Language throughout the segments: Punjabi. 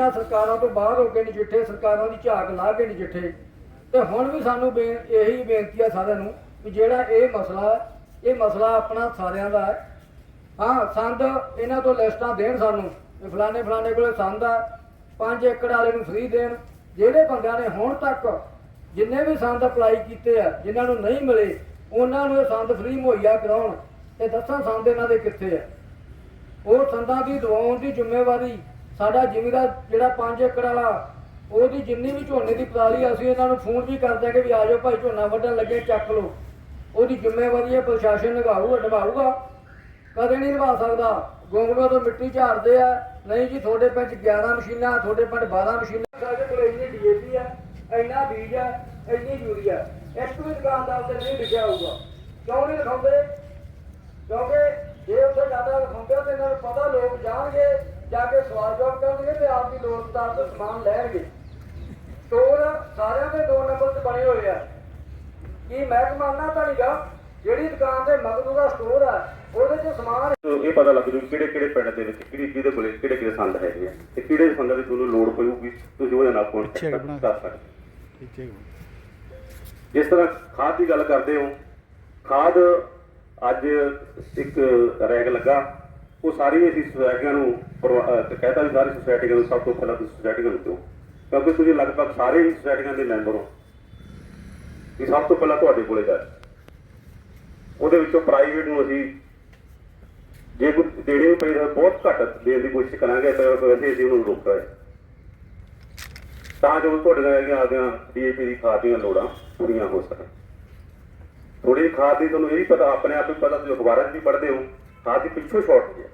ਪਹਿਲਾਂ ਸਰਕਾਰਾਂ ਤੋਂ ਬਾਹਰ ਹੋ ਕੇ ਨਜਿੱਠੇ ਸਰਕਾਰਾਂ ਦੀ ਝਾਕ ਲਾ ਕੇ ਨਜਿੱਠੇ ਤੇ ਹੁਣ ਵੀ ਸਾਨੂੰ ਬੇ- ਇਹੀ ਬੇਨਤੀ ਆ ਸਾਰਿਆਂ ਨੂੰ ਵੀ ਜਿਹੜਾ ਇਹ ਮਸਲਾ ਹੈ, ਇਹ ਮਸਲਾ ਆਪਣਾ ਸਾਰਿਆਂ ਦਾ ਹੈ। ਹਾਂ ਸੰਦ ਇਹਨਾਂ ਤੋਂ ਲਿਸਟਾਂ ਦੇਣ ਸਾਨੂੰ। ਫਲਾਣੇ ਫਲਾਣੇ ਕੋਲੇ ਸੰਦ ਆ 5 ਏਕੜ ਵਾਲੇ ਨੂੰ ਫ੍ਰੀ ਦੇਣ। ਜਿਹੜੇ ਬੰਦਿਆਂ ਨੇ ਹੁਣ ਤੱਕ ਜਿੰਨੇ ਵੀ ਸੰਦ ਅਪਲਾਈ ਕੀਤੇ ਆ ਜਿਨ੍ਹਾਂ ਨੂੰ ਨਹੀਂ ਮਿਲੇ ਉਹਨਾਂ ਨੂੰ ਇਹ ਸੰਦ ਫ੍ਰੀ ਮੁਹੱਈਆ ਕਰਾਉਣ। ਤੇ ਦੱਸਾਂ ਸੰਦ ਇਹਨਾਂ ਦੇ ਕਿੱਥੇ ਆ। ਉਹ ਸੰਦਾਂ ਦੀ ਦਵਾਉਣ ਦੀ ਜ਼ਿੰਮੇਵਾਰੀ ਸਾਡਾ ਜ਼ਿਮੀਦਾਰ ਜਿਹੜਾ 5 ਏਕੜ ਵਾਲਾ, ਉਹਦੀ ਜਿੰਨੀ ਵੀ ਝੋਨੇ ਦੀ ਪਰਾਲੀ ਅਸੀਂ ਇਹਨਾਂ ਨੂੰ ਫੋਨ ਵੀ ਕਰ ਦਿਆਂਗੇ ਵੀ ਆ ਜਾਓ ਭਾਈ, ਝੋਨਾ ਵੱਢਣ ਲੱਗੇ, ਚੱਕ ਲਓ। ਉਹਦੀ ਜ਼ਿੰਮੇਵਾਰੀ ਹੈ, ਪ੍ਰਸ਼ਾਸਨ ਨਿਭਾਊਗਾ ਨਿਭਾਊਗਾ। ਕਦੇ ਨਹੀਂ ਨਿਭਾ ਸਕਦਾ। ਗੋਂਗਲੂਆਂ ਤੋਂ ਮਿੱਟੀ ਝਾੜਦੇ ਆ। ਨਹੀਂ ਜੀ, ਤੁਹਾਡੇ ਪਿੰਡ 11 ਮਸ਼ੀਨਾਂ, ਤੁਹਾਡੇ ਪਿੰਡ 12 ਮਸ਼ੀਨਾਂ। ਸਾਡੇ ਕੋਲ ਇੰਨੀ ਡੀਏਪੀ ਆ, ਇੰਨਾ ਬੀਜ ਆ, ਇੰਨੀ ਯੂਰੀਆ। ਇੱਕ ਵੀ ਦੁਕਾਨਦਾਰ ਤੇ ਨਹੀਂ ਲਿਖਿਆ ਹੋਊਗਾ। ਕਿਉਂ ਨਹੀਂ ਲਿਖਾਉਂਦੇ? ਕਿਉਂਕਿ ਜੇ ਉੱਥੇ ਜ਼ਿਆਦਾ ਲਿਖਾਉਂਦੇ ਆ, ਤੇ ਇਹਨਾਂ ਨੂੰ ਪਤਾ ਲੋਕ ਜਾਣਗੇ। ਜਾ ਕੇ ਸਵਾਲ ਜਵਾਬ ਕਰਨਗੇ ਤੇ ਆਪ ਦੀ ਲੋੜ ਮੁਤਾਬਕ ਤੋਂ ਸਮਾਨ ਲੈਣਗੇ। ਸਟੋਰ ਸਾਰਿਆਂ ਦੇ ਦੋ ਨੰਬਰ ਤੇ ਬਣੇ ਹੋਏ ਆ। ਕੀ ਮਹਿਕਮਾ ਨਾ ਤਾਂ ਨਹੀਂਗਾ ਜਿਹੜੀ ਦੁਕਾਨ ਤੇ ਮਗਦੂ ਦਾ ਸਟੋਰ ਆ ਉਹਦੇ 'ਚ ਸਮਾਨ ਤੋ ਇਹ ਪਤਾ ਲੱਗ ਜੂ ਕਿਹੜੇ ਕਿਹੜੇ ਪਿੰਡ ਦੇ ਵਿੱਚ ਕਿਹੜੀ ਕਿਹਦੇ ਕੋਲੇ ਕਿਹੜੇ ਕਿਹੜੇ ਸੰਦ ਹੈਗੇ ਆ। ਤੇ ਕਿਹੜੇ ਸੰਦਾਂ ਦੀ ਤੁਹਾਨੂੰ ਲੋੜ ਪਊਗੀ ਤੁਸੀਂ ਉਹਦੇ ਨਾਲ ਕੰਟੈਕਟ ਕਰ ਸਕਦੇ ਹੋ। ਜਿਸ ਤਰ੍ਹਾਂ ਖਾਦ ਦੀ ਗੱਲ ਕਰਦੇ ਹੋ ਖਾਦ ਅੱਜ ਇੱਕ ਰੈਗ ਲੱਗਾ ਉਹ ਸਾਰੀ ਅਸੀਂ ਸੁਸਾਇਟੀਆਂ ਨੂੰ ਪ੍ਰਵਾ- ਕਹਿਤਾ ਵੀ ਸਾਰੀ ਸੁਸਾਇਟੀਆਂ ਨੂੰ ਸਭ ਤੋਂ ਪਹਿਲਾਂ ਤੁਸੀਂ ਸੁਸਾਇਟੀਆਂ ਨੂੰ ਦਿਓ। ਕਿਉਂਕਿ ਤੁਸੀਂ ਲਗਭਗ ਸਾਰੇ ਹੀ ਸੁਸਾਇਟੀਆਂ ਦੇ ਮੈਂਬਰ ਹੋ। ਇਹ ਸਭ ਤੋਂ ਪਹਿਲਾਂ ਤੁਹਾਡੇ ਕੋਲੇ ਦਾ ਉਹਦੇ ਵਿੱਚੋਂ ਪ੍ਰਾਈਵੇਟ ਨੂੰ ਅਸੀਂ ਜੇ ਕੋਈ ਦੇਣੇ ਨੂੰ ਪਏ ਤਾਂ ਬਹੁਤ ਘੱਟ ਦੇਣ ਦੀ ਕੋਸ਼ਿਸ਼ ਕਰਾਂਗੇ ਤਾਂ ਵੈਸੇ ਅਸੀਂ ਉਹਨੂੰ ਰੋਕਦਾ ਰਹੇ ਤਾਂ ਜੋ ਤੁਹਾਡੀਆਂ ਜਿਹੜੀਆਂ ਆਦੀਆਂ ਡੀਏਪੀ ਦੀ ਖਾਦ ਦੀਆਂ ਲੋੜਾਂ ਪੂਰੀਆਂ ਹੋ ਸਕਣ। ਥੋੜੀ ਖਾਦ ਦੀ ਤੁਹਾਨੂੰ ਇਹ ਵੀ ਪਤਾ, ਆਪਣੇ ਆਪ ਹੀ ਪਤਾ, ਤੁਸੀਂ ਅਖਬਾਰਾਂ 'ਚ ਵੀ ਪੜ੍ਹਦੇ ਹੋ। ਖਾਦ ਦੀ ਪਿੱਛੋਂ ਸ਼ਾਰਟ ਹੈ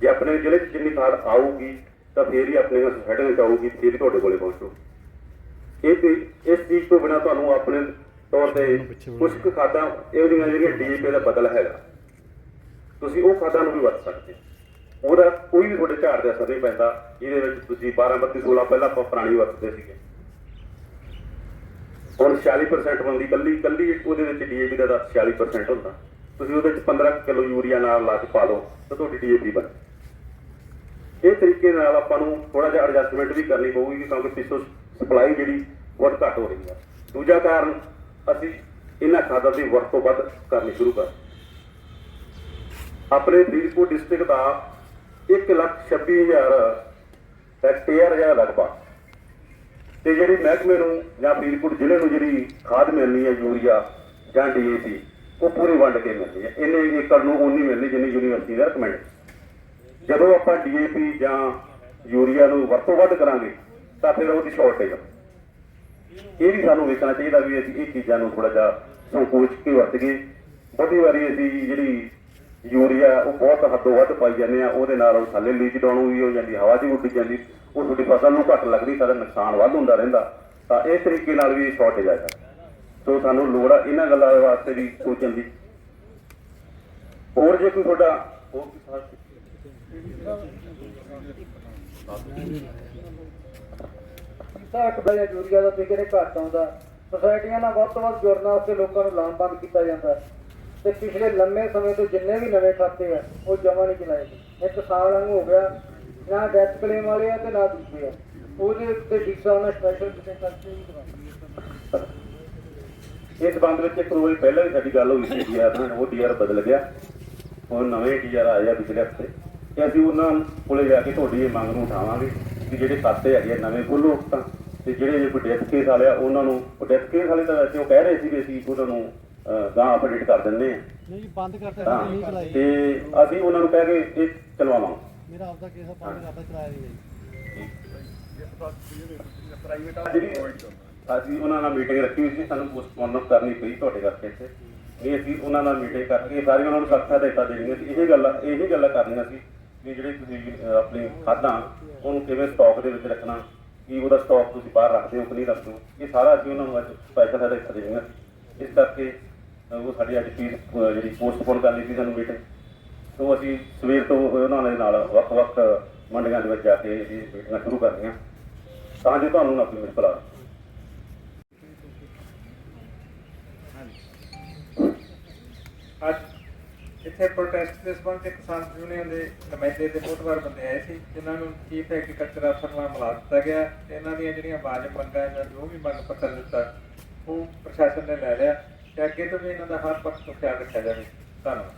ਜੇ ਆਪਣੇ ਜ਼ਿਲ੍ਹੇ 'ਚ ਜਿੰਨੀ ਖਾਦ ਆਊਗੀ ਤਾਂ ਫੇਰ ਹੀ ਆਪਣੇ ਸੋਸਾਇਟੀ ਵਿੱਚ ਆਊਗੀ ਫੇਰ ਹੀ ਤੁਹਾਡੇ ਕੋਲੇ ਪਹੁੰਚੂ। ਇਹ ਤੇ ਇਸ ਚੀਜ਼ ਤੋਂ ਬਿਨਾ ਤੁਹਾਨੂੰ ਆਪਣੇ ਤੌਰ ਤੇ ਕੁਝ ਕੁ ਖਾਦਾਂ ਇਹੋ ਜਿਹੀਆਂ ਜਿਹੜੀਆਂ ਡੀਏਪੀ ਦਾ ਬਦਲ ਹੈਗਾ ਤੁਸੀਂ ਉਹ ਖਾਦਾਂ ਨੂੰ ਵੀ ਵਰਤ ਸਕਦੇ ਹੋ। ਉਹਦਾ ਕੋਈ ਵੀ ਤੁਹਾਡੇ ਝਾੜ ਦੇ ਅਸਰ ਨਹੀਂ ਪੈਂਦਾ ਜਿਹਦੇ ਵਿੱਚ ਤੁਸੀਂ 12 32 16 ਪਹਿਲਾਂ ਆਪਾਂ ਪੁਰਾਣੀ ਵਰਤਦੇ ਸੀਗੇ। ਹੁਣ 40% ਬੰਦੀ ਕੱਲੀ ਕੱਲੀ ਉਹਦੇ ਵਿੱਚ ਡੀਏਪੀ ਦਾ 40% ਹੁੰਦਾ। ਤੁਸੀਂ ਉਹਦੇ ਵਿੱਚ 15 ਕਿਲੋ ਯੂਰੀਆ ਨਾਲ ਲਾ ਕੇ ਪਾ ਲਓ ਤਾਂ ਤੁਹਾਡੀ ਡੀਏਪੀ ਬਣ ਇਹ ਤਰੀਕੇ ਨਾਲ ਆਪਾਂ ਨੂੰ ਥੋੜਾ ਜਿਹਾ ਐਡਜਸਟਮੈਂਟ ਵੀ ਕਰਨੀ ਪਊਗੀ ਕਿਉਂਕਿ ਪਿੱਛੋਂ ਸਪਲਾਈ ਜਿਹੜੀ ਬਹੁਤ ਘੱਟ ਹੋ ਰਹੀ ਹੈ ਦੂਜਾ ਕਾਰਨ ਅਸੀਂ ਇਹਨਾਂ ਖਾਦਾਂ ਦੀ ਵਰਤੋਂ ਵੱਧ ਕਰਨੀ ਸ਼ੁਰੂ ਕਰ ਆਪਣੇ ਫਰੀਦਕੋਟ ਡਿਸਟ੍ਰਿਕਟ ਦਾ 126000 ਹੈਕਟੇਅਰ ਹੈ ਲਗਭਗ ਤੇ ਜਿਹੜੀ ਮਹਿਕਮੇ ਨੂੰ ਜਾਂ ਫਰੀਦਕੋਟ ਜ਼ਿਲ੍ਹੇ ਨੂੰ ਜਿਹੜੀ ਖਾਦ ਮਿਲਣੀ ਹੈ ਯੂਰੀਆ ਜਾਂ ਡੀਏਪੀ ਉਹ ਪੂਰੀ ਵੰਡ ਕੇ ਮਿਲਣੀ ਹੈ। ਇਹਨੇ ਏਕੜ ਨੂੰ ਉਨੀ ਮਿਲਣੀ ਜਿੰਨੀ ਯੂਨੀਵਰਸਿਟੀ ਦਾ ਰეკਮੈਂਡ ਜਦੋਂ ਆਪਾਂ ਡੀਏਪੀ ਜਾਂ ਯੂਰੀਆ ਨੂੰ ਵਰਤੋਂ ਵੱਧ ਕਰਾਂਗੇ, ਤਾਂ ਫਿਰ ਉਹਦੀ ਸ਼ਾਰਟੇਜ ਇਹ ਵੀ ਸਾਨੂੰ ਵੇਖਣਾ ਚਾਹੀਦਾ ਵੀ ਅਸੀਂ ਇਹ ਚੀਜ਼ਾਂ ਨੂੰ ਥੋੜਾ ਜਿਹਾ ਸੰਕੋਚ ਕੇ ਵਰਤ ਬਹੁਤੀ ਵਾਰੀ ਅਸੀਂ ਜਿਹੜੀ ਯੂਰੀਆ ਉਹ ਬਹੁਤ ਹੱਦੋਂ ਵੱਧ ਪਾਈ ਜਾਂਦੇ ਆ ਉਹਦੇ ਨਾਲ ਉਹ ਥੱਲੇ ਲੀਚ ਡਾਊਨ ਵੀ ਹੋ ਜਾਂਦੀ ਹਵਾ 'ਚ ਵੀ ਉੱਡੀ ਜਾਂਦੀ, ਉਹ ਤੁਹਾਡੀ ਫਸਲ ਨੂੰ ਘੱਟ ਲੱਗਦੀ ਸਾਡਾ ਨੁਕਸਾਨ ਵੱਧ ਹੁੰਦਾ ਰਹਿੰਦਾ। ਤਾਂ ਇਸ ਤਰੀਕੇ ਨਾਲ ਵੀ ਸ਼ਾਰਟੇਜ ਆਇਆ ਸੋ ਸਾਨੂੰ ਲੋੜ ਆ ਇਹਨਾਂ ਗੱਲਾਂ ਦੇ ਵਾਸਤੇ ਵੀ ਸੋਚਣ ਦੀ। ਹੋਰ ਜੇ ਕੋਈ ਤੁਹਾਡਾ ਹੋਰ ਕੋਈ ਸਵਾਲ? ਤਾਂ ਇੱਕ ਬਈ ਦਾ ਤੇ ਘੱਟ ਆਉਂਦਾ। ਸੋਸਾਇਟੀਆਂ ਨਾਲ ਵੱਧ ਤੋਂ ਵੱਧ ਜੁੜਨ ਵਾਸਤੇ ਲੋਕਾਂ ਨੂੰ ਲਾਮਬੰਦ ਕੀਤਾ ਜਾਂਦਾ। ਤੇ ਪਿਛਲੇ ਲੰਮੇ ਸਮੇਂ ਤੋਂ ਜਿੰਨੇ ਵੀ ਨਵੇਂ ਖਾਤੇ ਆ, ਉਹ ਜਮਾ ਨਹੀਂ ਚਲਾਏ ਇੱਕ ਸਾਲ ਵਾਂਗ ਹੋ ਗਿਆ, ਨਾ ਡੈਥ ਕਲੇਮ ਵਾਲੇ ਆ ਤੇ ਨਾ ਦੂਜੇ ਆ। ਉਹਦੇ ਉੱਤੇ ਡੀਸਾ ਸਪੈਸ਼ਲ ਕਿਸੇ ਕਰਕੇ ਵੀ ਕਰਵਾਈ ਇਸ ਸੰਬੰਧ ਵਿੱਚ ਇੱਕ ਵਾਰੀ ਪਹਿਲਾਂ ਵੀ ਸਾਡੀ ਗੱਲ ਹੋਈ ਸੀ ਡੀਆਰ ਨਾਲ ਉਹ ਡੀਆਰ ਬਦਲ ਗਿਆ। ਹੁਣ ਨਵੇਂ ਡੀਆਰ ਆਏ ਆ ਪਿਛਲੇ ਹਫ਼ਤੇ। ਤੇ ਅਸੀਂ ਉਹਨਾਂ ਕੋਲੇ ਜਾ ਕੇ ਤੁਹਾਡੀ ਇਹ ਮੰਗ ਨੂੰ ਉਠਾਵਾਂਗੇ ਕਿ ਜਿਹੜੇ ਖਾਤੇ ਹੈਗੇ ਆ ਨਵੇਂ ਖੋਲੋ ਤਾਂ। ਤੇ ਜਿਹੜੇ ਜੇ ਕੋਈ ਡੈਥ ਕੇਸ ਵਾਲੇ ਆ ਉਹਨਾਂ ਨੂੰ ਉਹ ਡੈਥ ਕੇਸ ਵਾਲੇ ਤਾਂ ਵੈਸੇ ਉਹ ਕਹਿ ਰਹੇ ਸੀ ਕਿ ਅਸੀਂ ਉਹਨਾਂ ਨੂੰ ਗਾਂ ਅਪਡੇਟ ਕਰ ਦਿੰਦੇ ਆ। ਨਹੀਂ ਜੀ ਬੰਦ ਕਰਤਾ ਨਹੀਂ ਚਲਾਈ। ਤੇ ਅਸੀਂ ਉਹਨਾਂ ਨੂੰ ਕਹਿ ਕੇ ਇਹ ਚਲਵਾਵਾਂਗੇ। ਮੇਰਾ ਆਪਦਾ ਕੇਸ ਆ ਬੰਦ ਕਰਤਾ ਚਲਾਇਆ ਨਹੀਂ ਜੀ ਜਿਹੜੀ ਅਸੀਂ ਉਹਨਾਂ ਨਾਲ ਮੀਟਿੰਗ ਰੱਖੀ ਹੋਈ ਸੀ ਸਾਨੂੰ ਪੋਸਟਪੋਨ ਕਰਨੀ ਪਈ ਤੁਹਾਡੇ ਕਰਕੇ ਇੱਥੇ। ਇਹ ਅਸੀਂ ਉਹਨਾਂ ਨਾਲ ਮੀਟਿੰਗ ਕਰਕੇ ਸਾਰੀ ਉਹਨਾਂ ਨੂੰ ਸਖਤ ਹਦਾਇਤਾਂ ਦੇਣੀਆਂ ਸੀ। ਇਹ ਗੱਲਾਂ ਇਹ ਗੱਲਾਂ ਕਰਨੀਆਂ ਸੀ ਵੀ ਜਿਹੜੇ ਤੁਸੀਂ ਅਹ, ਆਪਣੀ ਖਾਦਾਂ ਉਹਨੂੰ ਕਿਵੇਂ ਸਟਾਕ ਦੇ ਵਿੱਚ ਰੱਖਣਾ ਕੀ ਉਹਦਾ ਸਟਾਕ ਤੁਸੀਂ ਬਾਹਰ ਰੱਖਦੇ ਹੋ ਕਿ ਨਹੀਂ ਰੱਖਦੇ ਹੋ। ਇਹ ਸਾਰਾ ਅਸੀਂ ਉਹਨਾਂ ਨੂੰ ਅੱਜ ਸਪੈਸ਼ਲ ਹਦਾਇਤਾਂ ਦੇਣੀਆਂ ਸੀ। ਇਸ ਕਰਕੇ ਉਹ ਸਾਡੀ ਅੱਜ ਫੀਸ ਜਿਹੜੀ ਪੋਸਟਪੋਨ ਕਰਨੀ ਸੀ ਸਾਨੂੰ ਮੀਟਿੰਗ ਤੋਂ ਅਸੀਂ ਸਵੇਰ ਤੋਂ ਉਹਨਾਂ ਦੇ ਨਾਲ ਵੱਖ-ਵੱਖ ਮੰਡੀਆਂ ਦੇ ਵਿੱਚ ਜਾ ਕੇ ਇਹ ਮੀਟਿੰਗਾਂ ਸ਼ੁਰੂ ਕਰਨੀਆਂ। ਤਾਂ ਜੋ ਤੁਹਾਨੂੰ ਨਾ ਕੋਈ ਮੁਸ਼ਕਲ ਆਵੇ ਅੱਜ ਇੱਕ ਇੱਥੇ ਪ੍ਰੋਟੈਸਟ ਦੇ ਸੰਬੰਧ ਵਿੱਚ ਕਿਸਾਨ ਯੂਨੀਅਨ ਦੇ ਨੁਮਾਇੰਦੇ ਤੇ ਮੋਹਤਵਾਰ ਬੰਦੇ ਆਏ ਸੀ ਜਿਨ੍ਹਾਂ ਨੂੰ ਚੀਫ ਐਗਰੀਕਲਚਰ ਅਫਸਰ ਨਾਲ ਮਿਲਾ ਦਿੱਤਾ ਗਿਆ ਤੇ ਇਹਨਾਂ ਦੀਆਂ ਜਿਹੜੀਆਂ ਵਾਜਬ ਮੰਗਾਂ ਜਾਂ ਜੋ ਵੀ ਮੰਗ ਪੱਤਰ ਦਿੱਤਾ ਉਹ ਪ੍ਰਸ਼ਾਸਨ ਨੇ ਲੈ ਲਿਆ ਤੇ ਅੱਗੇ ਤੋਂ ਵੀ ਇਹਨਾਂ ਦਾ ਹਰ ਪੱਖ ਤੋਂ ਖਿਆਲ ਰੱਖਿਆ ਜਾਵੇ। ਧੰਨਵਾਦ।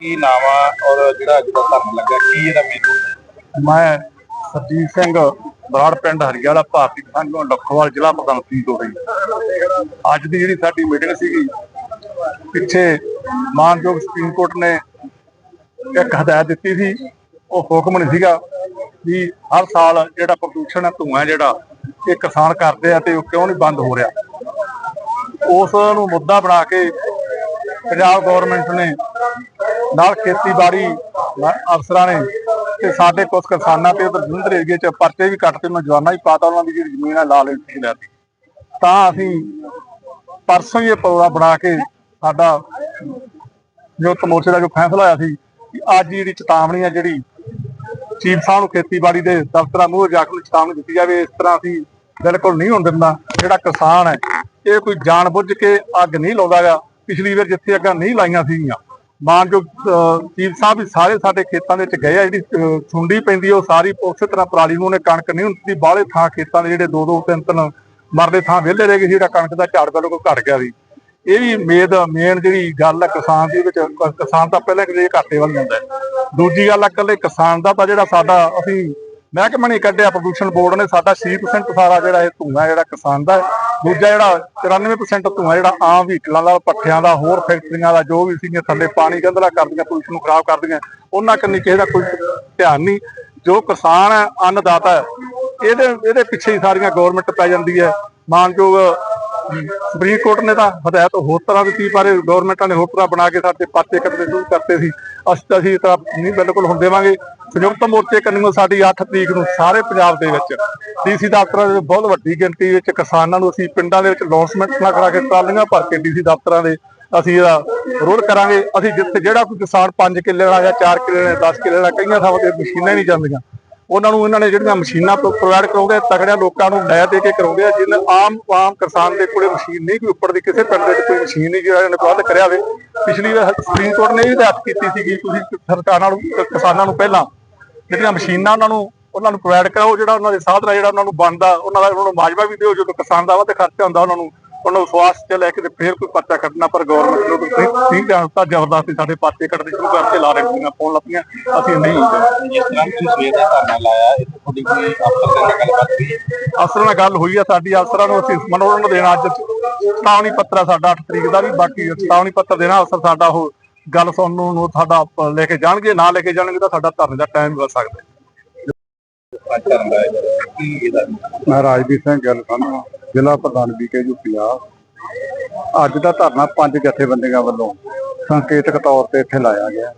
ਕੀ ਨਾਮ ਆ ਔਰ ਜਿਹੜਾ ਅੱਜ ਦਾ ਧਰਨਾ ਲੱਗਾ ਕੀ ਇਹਦਾ ਮੈਨੂੰ ਮੈਂ ਸਰਜੀਤ ਸਿੰਘ ਬਰਾੜ ਪਿੰਡ ਹਰੀਆਲਾ ਭਾਰਤੀ ਕਿਸਾਨ ਯੂਨੀਅਨ ਲਖੋਵਾਲ ਜ਼ਿਲ੍ਹਾ ਪ੍ਰਧਾਨ ਸੀ ਤੋਂ ਗਈ ਅੱਜ ਦੀ ਜਿਹੜੀ ਸਾਡੀ ਮੀਟਿੰਗ ਸੀਗੀ, ਪਿੱਛੇ ਮਾਨਯੋਗ ਸੁਪਰੀਮ ਕੋਰਟ ਨੇ ਇੱਕ ਹਦਾਇਤ ਦਿੱਤੀ ਸੀ, ਉਹ ਹੁਕਮ ਨਹੀਂ ਸੀਗਾ ਵੀ ਹਰ ਸਾਲ ਜਿਹੜਾ ਪ੍ਰਦੂਸ਼ਣ ਹੈ, ਧੂਆਂ ਜਿਹੜਾ, ਇਹ ਕਿਸਾਨ ਕਰਦੇ ਆ ਤੇ ਉਹ ਕਿਉਂ ਨਹੀਂ ਬੰਦ ਹੋ ਰਿਹਾ। ਉਸ ਨੂੰ ਮੁੱਦਾ ਬਣਾ ਕੇ ਪੰਜਾਬ ਗਵਰਨਮੈਂਟ ਨੇ ਨਾਲ ਖੇਤੀਬਾੜੀ ਅਫਸਰਾਂ ਨੇ ਤੇ ਸਾਡੇ ਕੁਝ ਕਿਸਾਨਾਂ ਤੇ ਉਧਰ ਜਲੰਧਰ ਏਰੀਏ ਚ ਪਰਚੇ ਵੀ ਕੱਟਤੇ ਮੈਂ ਜਵਾਨਾ ਹੀ ਪਾਤਾ, ਉਹਨਾਂ ਦੀ ਜਿਹੜੀ ਜ਼ਮੀਨ ਹੈ ਲਾਲ ਇੰਟੀ ਲੈਤੀ ਤਾਂ ਅਸੀਂ ਪਰਸੋਂ ਹੀ ਇਹ ਪ੍ਰੋਗਰਾਮ ਬਣਾ ਕੇ ਸਾਡਾ ਸੰਯੁਕਤ ਮੋਰਚੇ ਦਾ ਜੋ ਫੈਸਲਾ ਹੋਇਆ ਸੀ ਕਿ ਅੱਜ ਜਿਹੜੀ ਚੇਤਾਵਨੀ ਹੈ ਜਿਹੜੀ ਚੀਫ ਸਾਹਿਬ ਨੂੰ ਖੇਤੀਬਾੜੀ ਦੇ ਦਫ਼ਤਰਾਂ ਮੂਹਰੇ ਜਾ ਕੇ ਚੇਤਾਵਨੀ ਦਿੱਤੀ ਜਾਵੇ, ਇਸ ਤਰ੍ਹਾਂ ਅਸੀਂ ਬਿਲਕੁਲ ਨਹੀਂ ਹੋਣ ਦਿੰਦਾ। ਜਿਹੜਾ ਕਿਸਾਨ ਹੈ, ਇਹ ਕੋਈ ਜਾਣ ਬੁੱਝ ਕੇ ਅੱਗ ਨਹੀਂ ਲਾਉਂਦਾਗਾ ਪਿਛਲੀ ਵਾਰ ਜਿੱਥੇ ਅੱਗਾਂ ਨਹੀਂ ਲਾਈਆਂ ਸੀਗੀਆਂ ਮਾਨਯੋਗ ਚੀਫ ਸਾਹਿਬ ਵੀ ਸਾਰੇ ਸਾਡੇ ਖੇਤਾਂ ਦੇ ਵਿੱਚ ਗਏ ਆ ਜਿਹੜੀ ਸੁੰਡੀ ਪੈਂਦੀ ਉਹ ਸਾਰੀ ਉਸੇ ਤਰ੍ਹਾਂ ਪਰਾਲੀ ਨੂੰ ਉਹਨੇ ਕਣਕ ਨਹੀਂ ਹੁੰਦੀ ਬਾਹਲੇ ਥਾਂ ਖੇਤਾਂ ਦੇ ਜਿਹੜੇ ਦੋ ਦੋ ਤਿੰਨ ਤਿੰਨ ਮਰਦੇ ਥਾਂ ਵਿਹਲੇ ਰਹਿ ਗਏ ਸੀ, ਜਿਹੜਾ ਕਣਕ ਦਾ ਝਾੜ ਬਿਲਕੁਲ ਘਟ ਗਿਆ ਸੀ। ਇਹ ਵੀ ਮੇਦ ਮੇਨ ਜਿਹੜੀ ਗੱਲ ਆ ਕਿਸਾਨ ਦੀ ਵਿੱਚ ਕਿਸਾਨ ਤਾਂ ਪਹਿਲਾਂ ਕਿਤੇ ਘਾਟੇ ਵੱਲ ਜਾਂਦਾ ਦੂਜੀ ਗੱਲ ਹੈ ਇਕੱਲੇ ਕਿਸਾਨ ਦਾ ਤਾਂ ਜਿਹੜਾ ਸਾਡਾ ਅਸੀਂ ਮਹਿਕਮਾ ਨਹੀਂ ਕੱਢਿਆ ਪ੍ਰਦੂਸ਼ਣ ਬੋਰਡ ਨੇ ਸਾਡਾ 6% ਸਾਰਾ ਜਿਹੜਾ ਇਹ ਧੂਆਂ ਜਿਹੜਾ ਕਿਸਾਨ ਦਾ ਦੂਜਾ ਜਿਹੜਾ 94% ਧੂਆਂ ਜਿਹੜਾ ਆਮ ਵਹੀਕਲਾਂ ਦਾ, ਪੱਠਿਆਂ ਦਾ, ਹੋਰ ਫੈਕਟਰੀਆਂ ਦਾ, ਜੋ ਵੀ ਸੀਗੀਆਂ, ਥੱਲੇ ਪਾਣੀ ਗੰਧਲਾ ਕਰਦੀਆਂ ਪੋਲੂਸ਼ਨ ਨੂੰ ਖਰਾਬ ਕਰਦੀਆਂ, ਉਹਨਾਂ ਕੰਨੀ ਕਿਸੇ ਦਾ ਕੋਈ ਧਿਆਨ ਨਹੀਂ। ਜੋ ਕਿਸਾਨ ਹੈ, ਅੰਨਦਾਤਾ ਇਹਦੇ ਇਹਦੇ ਪਿੱਛੇ ਹੀ ਸਾਰੀਆਂ ਗਵਰਨਮੈਂਟ ਪੈ ਜਾਂਦੀ ਹੈ। ਮਾਨਯੋਗ ਸੁਪਰੀਮ ਕੋਰਟ ਨੇ ਤਾਂ ਹਦਾਇਤ ਹੋਰ ਤਰ੍ਹਾਂ ਦਿੱਤੀ, ਪਰ ਗਵਰਨਮੈਂਟਾਂ ਨੇ ਹੋਰ ਤਰ੍ਹਾਂ ਬਣਾ ਕੇ ਸਾਡੇ ਪਰਚੇ ਕੱਟਣੇ ਸ਼ੁਰੂ ਕਰਤੇ ਸੀ। ਅਸੀਂ ਤਾਂ ਅਸੀਂ ਤਾਂ ਨਹੀਂ ਬਿਲਕੁਲ ਹੁਣ ਦੇਵਾਂਗੇ। ਸੰਯੁਕਤ ਮੋਰਚੇ ਕੰਨਿਓ ਸਾਡੀ 8 ਤਰੀਕ ਨੂੰ ਸਾਰੇ ਪੰਜਾਬ ਦੇ ਵਿੱਚ ਡੀਸੀ ਦਫ਼ਤਰਾਂ ਦੇ ਬਹੁਤ ਵੱਡੀ ਗਿਣਤੀ ਵਿੱਚ ਕਿਸਾਨਾਂ ਨੂੰ ਅਸੀਂ ਪਿੰਡਾਂ ਦੇ ਵਿੱਚ ਅਨਾਉਂਸਮੈਂਟ ਨਾ ਕਰਾ ਕੇ ਟਰਾਲੀਆਂ ਭਰ ਕੇ ਡੀਸੀ ਦਫ਼ਤਰਾਂ ਦੇ ਅਸੀਂ ਇਹਦਾ ਵਿਰੋਧ ਕਰਾਂਗੇ। ਅਸੀਂ ਜਿੱਥੇ ਜਿਹੜਾ ਕੋਈ ਕਿਸਾਨ 5 ਕਿੱਲੇ ਵਾਲਾ ਜਾਂ 4 ਕਿੱਲੇ ਵਾਲਾ 10 ਕਿੱਲੇ ਵਾਲਾ ਕਈਆਂ ਥਾਵਾਂ ਤੇ ਮਸ਼ੀਨਾਂ ਹੀ ਨਹੀਂ ਜਾਂਦੀਆਂ। ਉਹਨਾਂ ਨੂੰ ਇਹਨਾਂ ਨੇ ਜਿਹੜੀਆਂ ਮਸ਼ੀਨਾਂ ਪ੍ਰੋਵਾਈਡ ਕਰਾਉਂਦੇ ਆ, ਤਗੜਿਆਂ ਲੋਕਾਂ ਨੂੰ ਲੈ ਦੇ ਕੇ ਕਰਾਉਂਦੇ ਆ ਜਿਹਨਾਂ ਆਮ ਆਮ ਕਿਸਾਨ ਦੇ ਕੋਲੇ ਮਸ਼ੀਨ ਨਹੀਂ ਕੋਈ ਉੱਪਰ ਦੀ ਕਿਸੇ ਪਿੰਡ ਦੇ ਕੋਈ ਮਸ਼ੀਨ ਨਹੀਂ ਜਿਹੜਾ ਇਹਨੇ ਪ੍ਰਬੰਧ ਕਰਿਆ ਹੋਵੇ। ਪਿਛਲੀ ਵਾਰ ਸੁਪਰੀਮ ਕੋਰਟ ਨੇ ਇਹ ਹਦਾਇਤ ਕੀਤੀ ਸੀਗੀ ਤੁਸੀਂ ਸਰਕਾਰਾਂ ਨੂੰ ਕਿਸਾਨਾਂ ਨੂੰ ਪਹਿਲਾਂ ਜਿਹੜੀਆਂ ਮਸ਼ੀਨਾਂ ਉਹਨਾਂ ਨੂੰ ਉਹਨਾਂ ਨੂੰ ਪ੍ਰੋਵਾਈਡ ਕਰਾਓ ਜਿਹੜਾ ਉਹਨਾਂ ਦੇ ਸਾਧਨ ਜਿਹੜਾ ਉਹਨਾਂ ਨੂੰ ਬਣਦਾ ਉਹਨਾਂ ਦਾ ਉਹਨਾਂ ਨੂੰ ਮਾਜਵਾ ਵੀ ਦਿਓ ਜਦੋਂ ਕਿਸਾਨ ਦਾ ਵਾ ਤੇ ਖਰਚਾ ਹੁੰਦਾ ਉਹਨਾਂ ਨੂੰ ਉਹਨਾਂ ਨੂੰ ਸਵਾਸ ਚ ਲੈ ਕੇ ਤੇ ਫੇਰ ਕੋਈ ਪਰਚਾ ਕੱਟਣਾ ਪਰ ਗਵਰਨਮੈਂਟ ਨੂੰ ਨਹੀਂ ਨਹੀਂ ਜਾਣਦਾ ਜ਼ਬਰਦਸਤੀ ਸਾਡੇ ਪਰਚੇ ਕੱਟਣੇ ਸ਼ੁਰੂ ਕਰਤੇ ਲਾ ਰਹੇ ਪਾਉਣ ਲੱਪੀਆਂ ਅਸੀਂ ਨਹੀਂ ਜਿਸ ਤਰ੍ਹਾਂ ਤੁਸੀਂ ਸਵੇਰ ਦਾ ਧਰਨਾ ਲਾਇਆ ਇਹ ਤੁਹਾਡੀ ਕੋਈ ਅਫਸਰ ਦੇ ਨਾਲ ਗੱਲਬਾਤ ਹੋਈ? ਅਫਸਰਾਂ ਨਾਲ ਗੱਲ ਹੋਈ ਆ ਸਾਡੀ ਅਫਸਰਾਂ ਨੂੰ ਅਸੀਂ ਮਨੋਰੰਜਨ ਦੇਣਾ ਅੱਜ ਚੇਤਾਵਨੀ ਪੱਤਰ ਆ ਸਾਡਾ 8 ਤਰੀਕ ਦਾ ਵੀ ਬਾਕੀ ਚੇਤਾਵਨੀ ਪੱਤਰ ਦੇਣਾ ਅਫਸਰ ਸਾਡਾ ਉਹ ਗੱਲ ਸੁਣਨ ਨੂੰ ਸਾਡਾ ਲੈ ਕੇ ਜਾਣਗੇ ਨਾ ਲੈ ਕੇ ਜਾਣਗੇ ਤਾਂ ਸਾਡਾ ਧਰਨੇ ਦਾ ਟਾਈਮ ਬਦਲ ਸਕਦਾ ਹੈ। ਮੈਂ ਰਾਜਵੀਰ ਸਿੰਘ ਗੱਲ ਕਰਨਾ ਜ਼ਿਲ੍ਹਾ ਪ੍ਰਧਾਨ ਬੀਕੇਯੂ ਪੰਜਾਬ ਅੱਜ ਦਾ ਧਰਨਾ ਪੰਜ ਜਥੇਬੰਦੀਆਂ ਵੱਲੋਂ ਸੰਕੇਤਕ ਤੌਰ ਤੇ ਇੱਥੇ ਲਾਇਆ ਗਿਆ।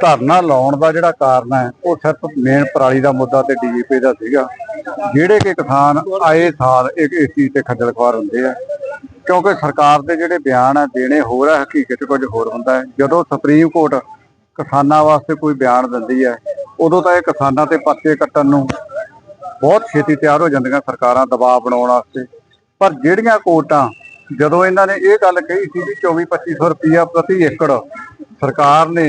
ਧਰਨਾ ਲਾਉਣ ਦਾ ਜਿਹੜਾ ਕਾਰਨ ਹੈ, ਉਹ ਸਿਰਫ ਮੇਨ ਪਰਾਲੀ ਦਾ ਮੁੱਦਾ ਤੇ ਡੀਜੀਪੀ ਦਾ ਸੀਗਾ। ਜਿਹੜੇ ਕਿ ਕਿਸਾਨ ਆਏ ਸਾਲ ਇੱਕ ਇਸ ਚੀਜ਼ ਤੇ ਖੱਜਲ ਖੁਆਰ ਹੁੰਦੇ ਆ। ਕਿਉਂਕਿ ਸਰਕਾਰ ਦੇ ਜਿਹੜੇ ਬਿਆਨ ਆ, ਦੇਣੇ ਹੋਰ ਆ, ਹਕੀਕਤ ਕੁਝ ਹੋਰ ਹੁੰਦਾ ਹੈ। ਜਦੋਂ ਸੁਪਰੀਮ ਕੋਰਟ ਕਿਸਾਨਾਂ ਵਾਸਤੇ ਕੋਈ ਬਿਆਨ ਦਿੰਦੀ ਹੈ, ਉਦੋਂ ਤਾਂ ਇਹ ਕਿਸਾਨਾਂ ਤੇ ਪਰਚੇ ਕੱਟਣ ਨੂੰ ਬਹੁਤ ਛੇਤੀ ਤਿਆਰ ਹੋ ਜਾਂਦੀਆਂ ਸਰਕਾਰਾਂ ਦਬਾਅ ਬਣਾਉਣ ਵਾਸਤੇ। ਪਰ ਜਿਹੜੀਆਂ ਕੋਟਾਂ ਜਦੋਂ ਇਹਨਾਂ ਨੇ ਇਹ ਗੱਲ ਕਹੀ ਸੀ ਵੀ 24 2500 ਰੁਪਇਆ ਪ੍ਰਤੀ ਏਕੜ ਸਰਕਾਰ ਨੇ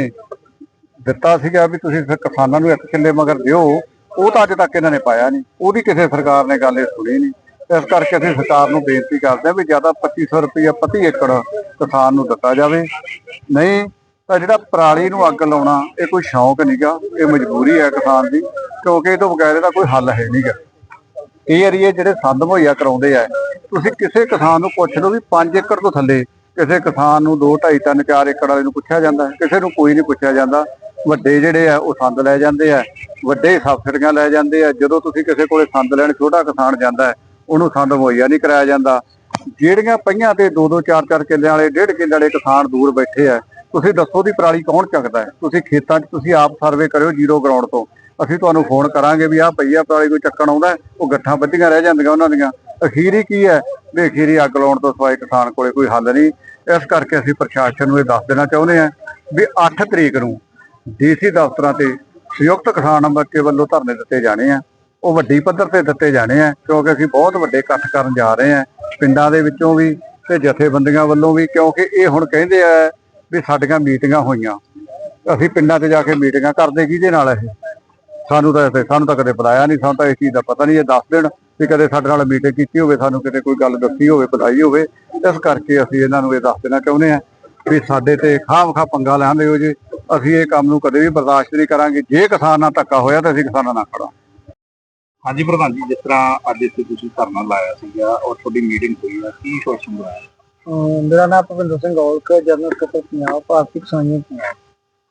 ਦਿੱਤਾ ਸੀਗਾ ਵੀ ਤੁਸੀਂ ਫਿਰ ਕਿਸਾਨਾਂ ਨੂੰ ਇੱਕ ਕਿੱਲੇ ਮਗਰ ਦਿਓ, ਉਹ ਤਾਂ ਅੱਜ ਤੱਕ ਇਹਨਾਂ ਨੇ ਪਾਇਆ ਨਹੀਂ। ਉਹਦੀ ਕਿਸੇ ਸਰਕਾਰ ਨੇ ਗੱਲ ਇਹ ਸੁਣੀ ਨਹੀਂ। ਇਸ ਕਰਕੇ ਅਸੀਂ ਸਰਕਾਰ ਨੂੰ ਬੇਨਤੀ ਕਰਦੇ ਹਾਂ ਵੀ ਜ਼ਿਆਦਾ 2500 ਰੁਪਇਆ ਪ੍ਰਤੀ ਏਕੜ ਕਿਸਾਨ ਨੂੰ ਦਿੱਤਾ ਜਾਵੇ। ਨਹੀਂ ਤਾਂ ਜਿਹੜਾ ਪਰਾਲੀ ਨੂੰ ਅੱਗ ਲਾਉਣਾ, ਇਹ ਕੋਈ ਸ਼ੌਂਕ ਨਹੀਂਗਾ ਇਹ ਮਜਬੂਰੀ ਹੈ ਕਿਸਾਨ ਦੀ, ਕਿਉਂਕਿ ਇਹ ਤੋਂ ਬਗੈਰ ਇਹਦਾ ਕੋਈ ਹੱਲ ਹੈ ਨਹੀਂਗਾ ਕਈ ਵਾਰੀ ਇਹ ਜਿਹੜੇ ਸੰਦ ਮੁਹੱਈਆ ਕਰਾਉਂਦੇ ਆ, ਤੁਸੀਂ ਕਿਸੇ ਕਿਸਾਨ ਨੂੰ ਪੁੱਛ ਲਓ ਵੀ 5 ਏਕੜ ਤੋਂ ਥੱਲੇ, ਕਿਸੇ ਕਿਸਾਨ ਨੂੰ 2 2.5 3 4 ਏਕੜ ਵਾਲੇ ਨੂੰ ਪੁੱਛਿਆ ਜਾਂਦਾ, ਕਿਸੇ ਨੂੰ ਕੋਈ ਨਹੀਂ ਪੁੱਛਿਆ ਜਾਂਦਾ। ਵੱਡੇ ਜਿਹੜੇ ਆ, ਉਹ ਸੰਦ ਲੈ ਜਾਂਦੇ ਆ, ਵੱਡੇ ਸਬਸਿਡੀਆਂ ਲੈ ਜਾਂਦੇ ਆ। ਜਦੋਂ ਤੁਸੀਂ ਕਿਸੇ ਕੋਲੇ ਸੰਦ ਲੈਣ, ਛੋਟਾ ਕਿਸਾਨ ਜਾਂਦਾ ਹੈ, ਉਹਨੂੰ ਸੰਦ ਮੁਹੱਈਆ ਨਹੀਂ ਕਰਾਇਆ ਜਾਂਦਾ। ਜਿਹੜੀਆਂ ਪਈਆਂ ਤੇ 2 2 4 4 ਕਿੱਲਿਆਂ ਵਾਲੇ, ਡੇਢ ਕਿੱਲੇ ਵਾਲੇ ਕਿਸਾਨ ਦੂਰ ਬੈਠੇ ਆ ਤੁਸੀਂ ਦੱਸੋ ਦੀ ਪਰਾਲੀ ਕੌਣ ਚੱਕਦਾ ਹੈ? ਤੁਸੀਂ ਖੇਤਾਂ 'ਚ ਤੁਸੀਂ ਆਪ ਸਰਵੇ ਕਰਿਓ ਜ਼ੀਰੋ ਗਰਾਊਂਡ ਤੋਂ। ਅਸੀਂ ਤੁਹਾਨੂੰ ਫੋਨ ਕਰਾਂਗੇ ਵੀ ਆਹ ਪਈ ਪਰਾਲੀ ਕੋਈ ਚੱਕਣ ਆਉਂਦਾ ਉਹ ਗੱਠਾਂ ਵੱਧੀਆਂ ਰਹਿ ਜਾਂਦੀਆਂ ਉਹਨਾਂ ਦੀਆਂ। ਅਖੀਰੀ ਕੀ ਹੈ? ਵੀ ਅਖੀਰੀ ਅੱਗ ਲਾਉਣ ਤੋਂ ਸਿਵਾਏ ਕਿਸਾਨ ਕੋਲੇ ਕੋਈ ਹੱਲ ਨਹੀਂ। ਇਸ ਕਰਕੇ ਅਸੀਂ ਪ੍ਰਸ਼ਾਸਨ ਨੂੰ ਇਹ ਦੱਸ ਦੇਣਾ ਚਾਹੁੰਦੇ ਹਾਂ ਵੀ 8 ਤਰੀਕ ਨੂੰ ਡੀਸੀ ਦਫ਼ਤਰਾਂ ਤੇ ਸੰਯੁਕਤ ਕਿਸਾਨ ਮੋਰਚੇ ਵੱਲੋਂ ਧਰਨੇ ਦਿੱਤੇ ਜਾਣੇ ਆ। ਉਹ ਵੱਡੀ ਪੱਧਰ ਤੇ ਦਿੱਤੇ ਜਾਣੇ ਆ, ਕਿਉਂਕਿ ਅਸੀਂ ਬਹੁਤ ਵੱਡੇ ਇਕੱਠ ਕਰਨ ਜਾ ਰਹੇ ਆ ਪਿੰਡਾਂ ਦੇ ਵਿੱਚੋਂ ਵੀ ਤੇ ਜਥੇਬੰਦੀਆਂ ਵੱਲੋਂ ਵੀ, ਕਿਉਂਕਿ ਇਹ ਹੁਣ ਕਹਿੰਦੇ ਆ ਵੀ ਸਾਡੀਆਂ ਮੀਟਿੰਗਾਂ ਹੋਈਆਂ। ਅਸੀਂ ਪਿੰਡਾਂ ਤੇ ਜਾ ਕੇ ਮੀਟਿੰਗਾਂ ਕਰਦੇ ਕਿਹਦੇ ਨਾਲ ਇਹ? ਸਾਨੂੰ ਤਾਂ ਸਾਨੂੰ ਤਾਂ ਕਦੇ ਬੁਲਾਇਆ ਨਹੀਂ, ਸਾਨੂੰ ਤਾਂ ਇਸ ਚੀਜ਼ ਦਾ ਪਤਾ ਨਹੀਂ, ਇਹ ਦੱਸ ਦੇਣ ਵੀ ਕਦੇ ਸਾਡੇ ਨਾਲ ਮੀਟਿੰਗ ਕੀਤੀ ਹੋਵੇ, ਸਾਨੂੰ ਕਿਤੇ ਕੋਈ ਗੱਲ ਦੱਸੀ ਹੋਵੇ, ਬੁਲਾਈ ਹੋਵੇ। ਇਸ ਕਰਕੇ ਅਸੀਂ ਇਹਨਾਂ ਨੂੰ ਇਹ ਦੱਸ ਦੇਣਾ ਚਾਹੁੰਦੇ ਹਾਂ ਵੀ ਸਾਡੇ ਤੇ ਖਾਮ ਖਾ ਪੰਗਾ ਲੈਂਦੇ ਹੋ ਜੀ। ਅਸੀਂ ਇਹ ਕੰਮ ਨੂੰ ਕਦੇ ਵੀ ਬਰਦਾਸ਼ਤ ਨਹੀਂ ਕਰਾਂਗੇ। ਜੇ ਕਿਸਾਨ ਨਾਲ ਧੱਕਾ ਹੋਇਆ ਤਾਂ ਅਸੀਂ ਕਿਸਾਨਾਂ ਨਾਲ ਖੜਾ ਹਾਂਜੀ ਪ੍ਰਧਾਨ ਜੀ, ਜਿਸ ਤਰ੍ਹਾਂ ਅੱਜ ਇੱਥੇ ਤੁਸੀਂ ਧਰਨਾ ਲਾਇਆ ਸੀਗਾ ਔਰ ਤੁਹਾਡੀ ਮੀਟਿੰਗ ਹੋਈ ਆ, ਕੀ ਸ਼ੋਸ਼ਣ ਹੋਇਆ ਮੇਰਾ ਨਾਮ ਭਵਿੰਦਰ ਸਿੰਘ ਔਲਖ ਜਨਰਲ ਸਕੱਤਰ ਪੰਜਾਬ, ਭਾਰਤੀ ਕਿਸਾਨ ਯੂਨੀਅਨ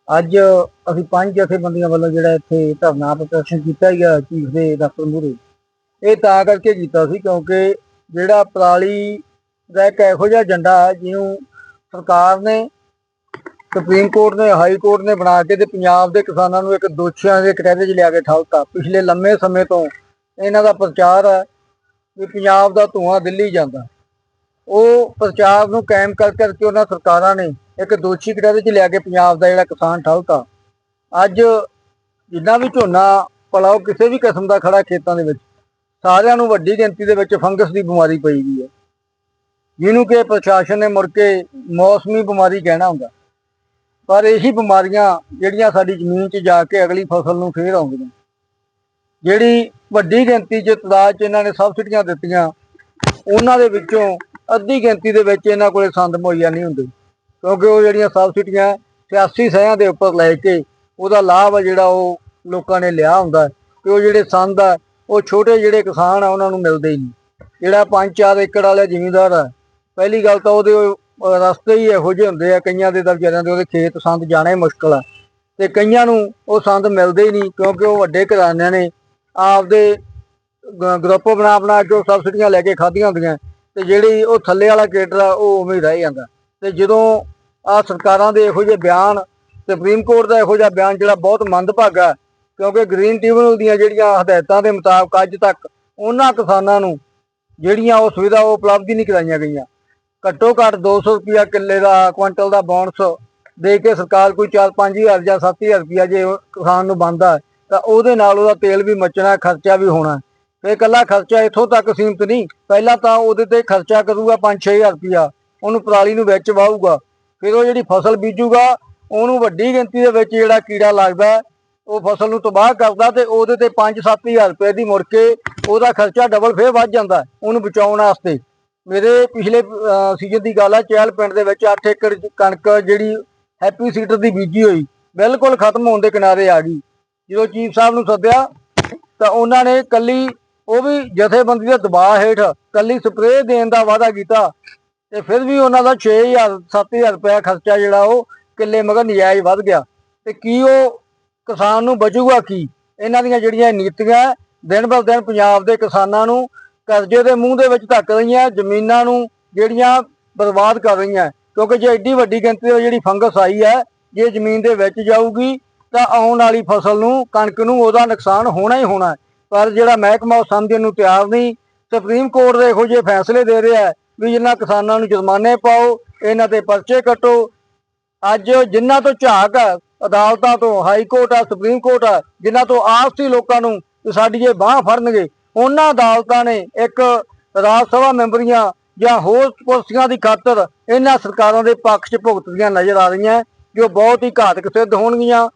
ਅੱਜ ਅਸੀਂ ਪੰਜ ਜਥੇਬੰਦੀਆਂ ਵੱਲੋਂ ਜਿਹੜਾ ਇੱਥੇ ਧਰਨਾ ਪ੍ਰਦਰਸ਼ਨ ਕੀਤਾ ਗਿਆ ਚੀਫ ਦੇ ਦਫ਼ਤਰ ਮੂਹਰੇ। ਇਹ ਤਾਂ ਕਰਕੇ ਕੀਤਾ ਸੀ ਕਿਉਂਕਿ ਜਿਹੜਾ ਪਰਾਲੀ ਦਾ ਇੱਕ ਇਹੋ ਜਿਹਾ ਏਜੰਡਾ ਜਿਹਨੂੰ ਸਰਕਾਰ ਨੇ, ਸੁਪਰੀਮ ਕੋਰਟ ਨੇ, ਹਾਈ ਕੋਰਟ ਨੇ ਬਣਾ ਕੇ ਤੇ ਪੰਜਾਬ ਦੇ ਕਿਸਾਨਾਂ ਨੂੰ ਇੱਕ ਦੋਸ਼ੀਆਂ ਦੇ ਕਟਹਿਰੇ 'ਚ ਲਿਆ ਕੇ ਠਾਲਤਾ। ਪਿਛਲੇ ਲੰਮੇ ਸਮੇਂ ਤੋਂ ਇਹਨਾਂ ਦਾ ਪ੍ਰਚਾਰ ਹੈ ਵੀ ਪੰਜਾਬ ਦਾ ਧੂਆਂ ਦਿੱਲੀ ਜਾਂਦਾ। ਉਹ ਪ੍ਰਚਾਰ ਨੂੰ ਕਾਇਮ ਕਰ ਕਰਕੇ ਉਹਨਾਂ ਸਰਕਾਰਾਂ ਨੇ ਇੱਕ ਦੋਸ਼ੀ ਕਟਹਿਰੇ 'ਚ ਲਿਆ ਕੇ ਪੰਜਾਬ ਦਾ ਜਿਹੜਾ ਕਿਸਾਨ ਠਲਤਾ। ਅੱਜ ਜਿੰਨਾ ਵੀ ਝੋਨਾ ਪਲਾਓ ਕਿਸੇ ਵੀ ਕਿਸਮ ਦਾ ਖੜਾ ਖੇਤਾਂ ਦੇ ਵਿੱਚ, ਸਾਰਿਆਂ ਨੂੰ ਵੱਡੀ ਗਿਣਤੀ ਦੇ ਵਿੱਚ ਫੰਗਸ ਦੀ ਬਿਮਾਰੀ ਪਈ ਗਈ ਹੈ। ਜਿਹਨੂੰ ਕਿ ਪ੍ਰਸ਼ਾਸਨ ਨੇ ਮੁੜ ਕੇ ਮੌਸਮੀ ਬਿਮਾਰੀ ਕਹਿਣਾ ਹੁੰਦਾ। ਪਰ ਇਹੀ ਬਿਮਾਰੀਆਂ ਜਿਹੜੀਆਂ ਸਾਡੀ ਜ਼ਮੀਨ 'ਚ ਜਾ ਕੇ ਅਗਲੀ ਫਸਲ ਨੂੰ ਫੇਰ ਆਉਂਦੀਆਂ। ਜਿਹੜੀ ਵੱਡੀ ਗਿਣਤੀ 'ਚ ਤਦਾਦ 'ਚ ਇਹਨਾਂ ਨੇ ਸਬਸਿਡੀਆਂ ਦਿੱਤੀਆਂ, ਉਹਨਾਂ ਦੇ ਵਿੱਚੋਂ ਅੱਧੀ ਗਿਣਤੀ ਦੇ ਵਿੱਚ ਇਹਨਾਂ ਕੋਲੇ ਸੰਦ ਮੁਹੱਈਆ ਨਹੀਂ ਹੁੰਦੇ। ਕਿਉਂਕਿ ਉਹ ਜਿਹੜੀਆਂ ਸਬਸਿਡੀਆਂ ਸਿਆਸੀ ਸਹਿਆਂ ਦੇ ਉੱਪਰ ਲੈ ਕੇ ਉਹਦਾ ਲਾਭ ਜਿਹੜਾ ਉਹ ਲੋਕਾਂ ਨੇ ਲਿਆ ਹੁੰਦਾ ਤੇ ਉਹ ਜਿਹੜੇ ਸੰਦ ਆ, ਉਹ ਛੋਟੇ ਜਿਹੜੇ ਕਿਸਾਨ ਆ, ਉਹਨਾਂ ਨੂੰ ਮਿਲਦੇ ਹੀ ਨਹੀਂ। ਜਿਹੜਾ 5-4 ਏਕੜ ਵਾਲਾ ਜ਼ਿਮੀਂਦਾਰ ਆ, ਪਹਿਲੀ ਗੱਲ ਤਾਂ ਉਹਦੇ ਰਸਤੇ ਹੀ ਇਹੋ ਜਿਹੇ ਹੁੰਦੇ ਆ, ਕਈਆਂ ਦੇ ਤਾਂ ਵਿਚਾਰਿਆਂ ਦੇ ਉਹਦੇ ਖੇਤ ਸੰਦ ਜਾਣਾ ਹੀ ਮੁਸ਼ਕਲ ਆ। ਤੇ ਕਈਆਂ ਨੂੰ ਉਹ ਸੰਦ ਮਿਲਦੇ ਹੀ ਨਹੀਂ, ਕਿਉਂਕਿ ਉਹ ਵੱਡੇ ਘਰਾਣਿਆਂ ਨੇ ਆਪਦੇ ਗ- ਗਰੁੱਪ ਬਣਾ ਬਣਾ ਕੇ ਉਹ ਸਬਸਿਡੀਆਂ ਲੈ ਕੇ ਖਾਧੀਆਂ ਹੁੰਦੀਆਂ। ਤੇ ਜਿਹੜੀ ਉਹ ਥੱਲੇ ਵਾਲਾ ਕੇਡਰ ਆ, ਉਹ ਉਵੇਂ ਰਹਿ ਜਾਂਦਾ। ਤੇ ਜਦੋਂ ਆ ਸਰਕਾਰਾਂ ਦੇ ਇਹੋ ਜਿਹੇ ਬਿਆਨ, ਸੁਪਰੀਮ ਕੋਰਟ ਦਾ ਇਹੋ ਜਿਹਾ ਬਿਆਨ ਜਿਹੜਾ ਬਹੁਤ ਮੰਦਭਾਗਾ ਕਿਉਂਕਿ ਗ੍ਰੀਨ ਟ੍ਰਿਬਿਊਨਲ ਦੀਆਂ ਜਿਹੜੀਆਂ ਹਦਾਇਤਾਂ ਦੇ ਮੁਤਾਬਕ ਅੱਜ ਤੱਕ ਉਹਨਾਂ ਕਿਸਾਨਾਂ ਨੂੰ ਜਿਹੜੀਆਂ ਉਹ ਸੁਵਿਧਾ ਉਹ ਉਪਲਬਧ ਨਹੀਂ ਕਰਾਈਆਂ ਗਈਆਂ। ਘੱਟੋ ਘੱਟ 200 ਰੁਪਿਆ ਕਿੱਲੇ ਦਾ ਕੁਇੰਟਲ ਦਾ ਬੋਨਸ ਦੇ ਕੇ ਸਰਕਾਰ ਕੋਈ 4-5000 ਜਾਂ 7000 ਰੁਪਿਆ ਜੇ ਕਿਸਾਨ ਨੂੰ ਬੰਦਾ ਤਾਂ ਉਹਦੇ ਨਾਲ ਉਹਦਾ ਤੇਲ ਵੀ ਮਚਣਾ, ਖਰਚਾ ਵੀ ਹੋਣਾ। ਇਹ ਇਕੱਲਾ ਖਰਚਾ ਇੱਥੋਂ ਤੱਕ ਸੀਮਤ ਨਹੀਂ। ਪਹਿਲਾਂ ਤਾਂ ਉਹਦੇ ਤੇ ਖਰਚਾ ਕਰੂਗਾ 5-6000 ਰੁਪਇਆ। ਉਹਨੂੰ ਪਰਾਲੀ ਨੂੰ ਵਿੱਚ ਵਾਹੂਗਾ। ਫਿਰ ਉਹ ਜਿਹੜੀ ਫਸਲ ਬੀਜੂਗਾ, ਉਹਨੂੰ ਵੱਡੀ ਗਿਣਤੀ ਦੇ ਵਿੱਚ ਜਿਹੜਾ ਕੀੜਾ ਲੱਗਦਾ, ਉਹ ਫਸਲ ਨੂੰ ਤਬਾਹ ਕਰਦਾ ਤੇ ਉਹਦੇ ਤੇ 5-7000 ਰੁਪਏ ਦੀ ਮੁੜ ਕੇ ਉਹਦਾ ਖਰਚਾ ਡਬਲ ਫੇਰ ਵੱਧ ਜਾਂਦਾ ਉਹਨੂੰ ਬਚਾਉਣ ਵਾਸਤੇ। ਮੇਰੇ ਪਿਛਲੇ ਸੀਜ਼ਨ ਦੀ ਗੱਲ ਹੈ ਚਹਿਲ ਪਿੰਡ ਦੇ ਵਿੱਚ 8 ਏਕੜ ਕਣਕ ਜਿਹੜੀ ਹੈਪੀ ਸੀਟਰ ਦੀ ਬੀਜੀ ਹੋਈ, ਬਿਲਕੁਲ ਖਤਮ ਹੋਣ ਦੇ ਕਿਨਾਰੇ ਆ ਗਈ। ਜਦੋਂ ਚੀਫ ਸਾਹਿਬ ਨੂੰ ਸੱਦਿਆ ਤਾਂ ਉਹਨਾਂ ਨੇ ਕੱਲੀ ਉਹ ਵੀ ਜਥੇਬੰਦੀ ਦੇ ਦਬਾਅ ਹੇਠ ਕੱਲੀ ਸਪਰੇਅ ਦੇਣ ਦਾ ਵਾਅਦਾ ਕੀਤਾ ਤੇ ਫਿਰ ਵੀ ਉਹਨਾਂ ਦਾ 6000 7000 ਰੁਪਏ ਖਰਚਾ ਜਿਹੜਾ ਉਹ ਕਿੱਲੇ ਮਗਰ ਨਜਾਇਜ਼ ਵੱਧ ਗਿਆ। ਤੇ ਕੀ ਉਹ ਕਿਸਾਨ ਨੂੰ ਬਚੂਗਾ ਕੀ? ਇਹਨਾਂ ਦੀਆਂ ਜਿਹੜੀਆਂ ਨੀਤੀਆਂ ਦਿਨ ਬਰ ਦਿਨ ਪੰਜਾਬ ਦੇ ਕਿਸਾਨਾਂ ਨੂੰ ਕਰਜ਼ੇ ਦੇ ਮੂੰਹ ਦੇ ਵਿੱਚ ਧੱਕ ਰਹੀਆਂ, ਜ਼ਮੀਨਾਂ ਨੂੰ ਜਿਹੜੀਆਂ ਬਰਬਾਦ ਕਰ ਰਹੀਆਂ। ਕਿਉਂਕਿ ਜੇ ਐਡੀ ਵੱਡੀ ਗਿਣਤੀ ਦੀ ਜਿਹੜੀ ਫੰਗਸ ਆਈ ਹੈ, ਜੇ ਜ਼ਮੀਨ ਦੇ ਵਿੱਚ ਜਾਊਗੀ ਤਾਂ ਆਉਣ ਵਾਲੀ ਫਸਲ ਨੂੰ, ਕਣਕ ਨੂੰ ਉਹਦਾ ਨੁਕਸਾਨ ਹੋਣਾ ਹੀ ਹੋਣਾ ਪਰ ਜਿਹੜਾ ਮਹਿਕਮਾ ਉਹ ਸਮਝਣ ਨੂੰ ਤਿਆਰ ਨਹੀਂ, ਸੁਪਰੀਮ ਕੋਰਟ ਦੇ ਇਹੋ ਜਿਹੇ ਫੈਸਲੇ ਦੇ ਰਿਹਾ ਵੀ ਜਿਨ੍ਹਾਂ ਕਿਸਾਨਾਂ ਨੂੰ ਜੁਰਮਾਨੇ ਪਾਓ, ਇਹਨਾਂ ਤੇ ਪਰਚੇ ਕੱਟੋ। ਅੱਜ ਜਿਨ੍ਹਾਂ ਤੋਂ ਝਾਕ ਹੈ, ਅਦਾਲਤਾਂ ਤੋਂ, ਹਾਈ ਕੋਰਟ ਆ ਸੁਪਰੀਮ ਕੋਰਟ ਆ ਜਿਨ੍ਹਾਂ ਤੋਂ ਆਸ ਸੀ ਲੋਕਾਂ ਨੂੰ ਕਿ ਸਾਡੀ ਇਹ ਬਾਹ ਫੜਨਗੇ, ਉਹਨਾਂ ਅਦਾਲਤਾਂ ਨੇ ਇੱਕ ਰਾਜ ਸਭਾ ਮੈਂਬਰੀਆਂ ਜਾਂ ਹੋਰ ਕੁਰਸੀਆਂ ਦੀ ਖਾਤਰ ਇਹਨਾਂ ਸਰਕਾਰਾਂ ਦੇ ਪੱਖ 'ਚ ਭੁਗਤਦੀਆਂ ਨਜ਼ਰ ਆ ਰਹੀਆਂ, ਜੋ ਬਹੁਤ ਹੀ ਘਾਤਕ ਸਿੱਧ ਹੋਣਗੀਆਂ।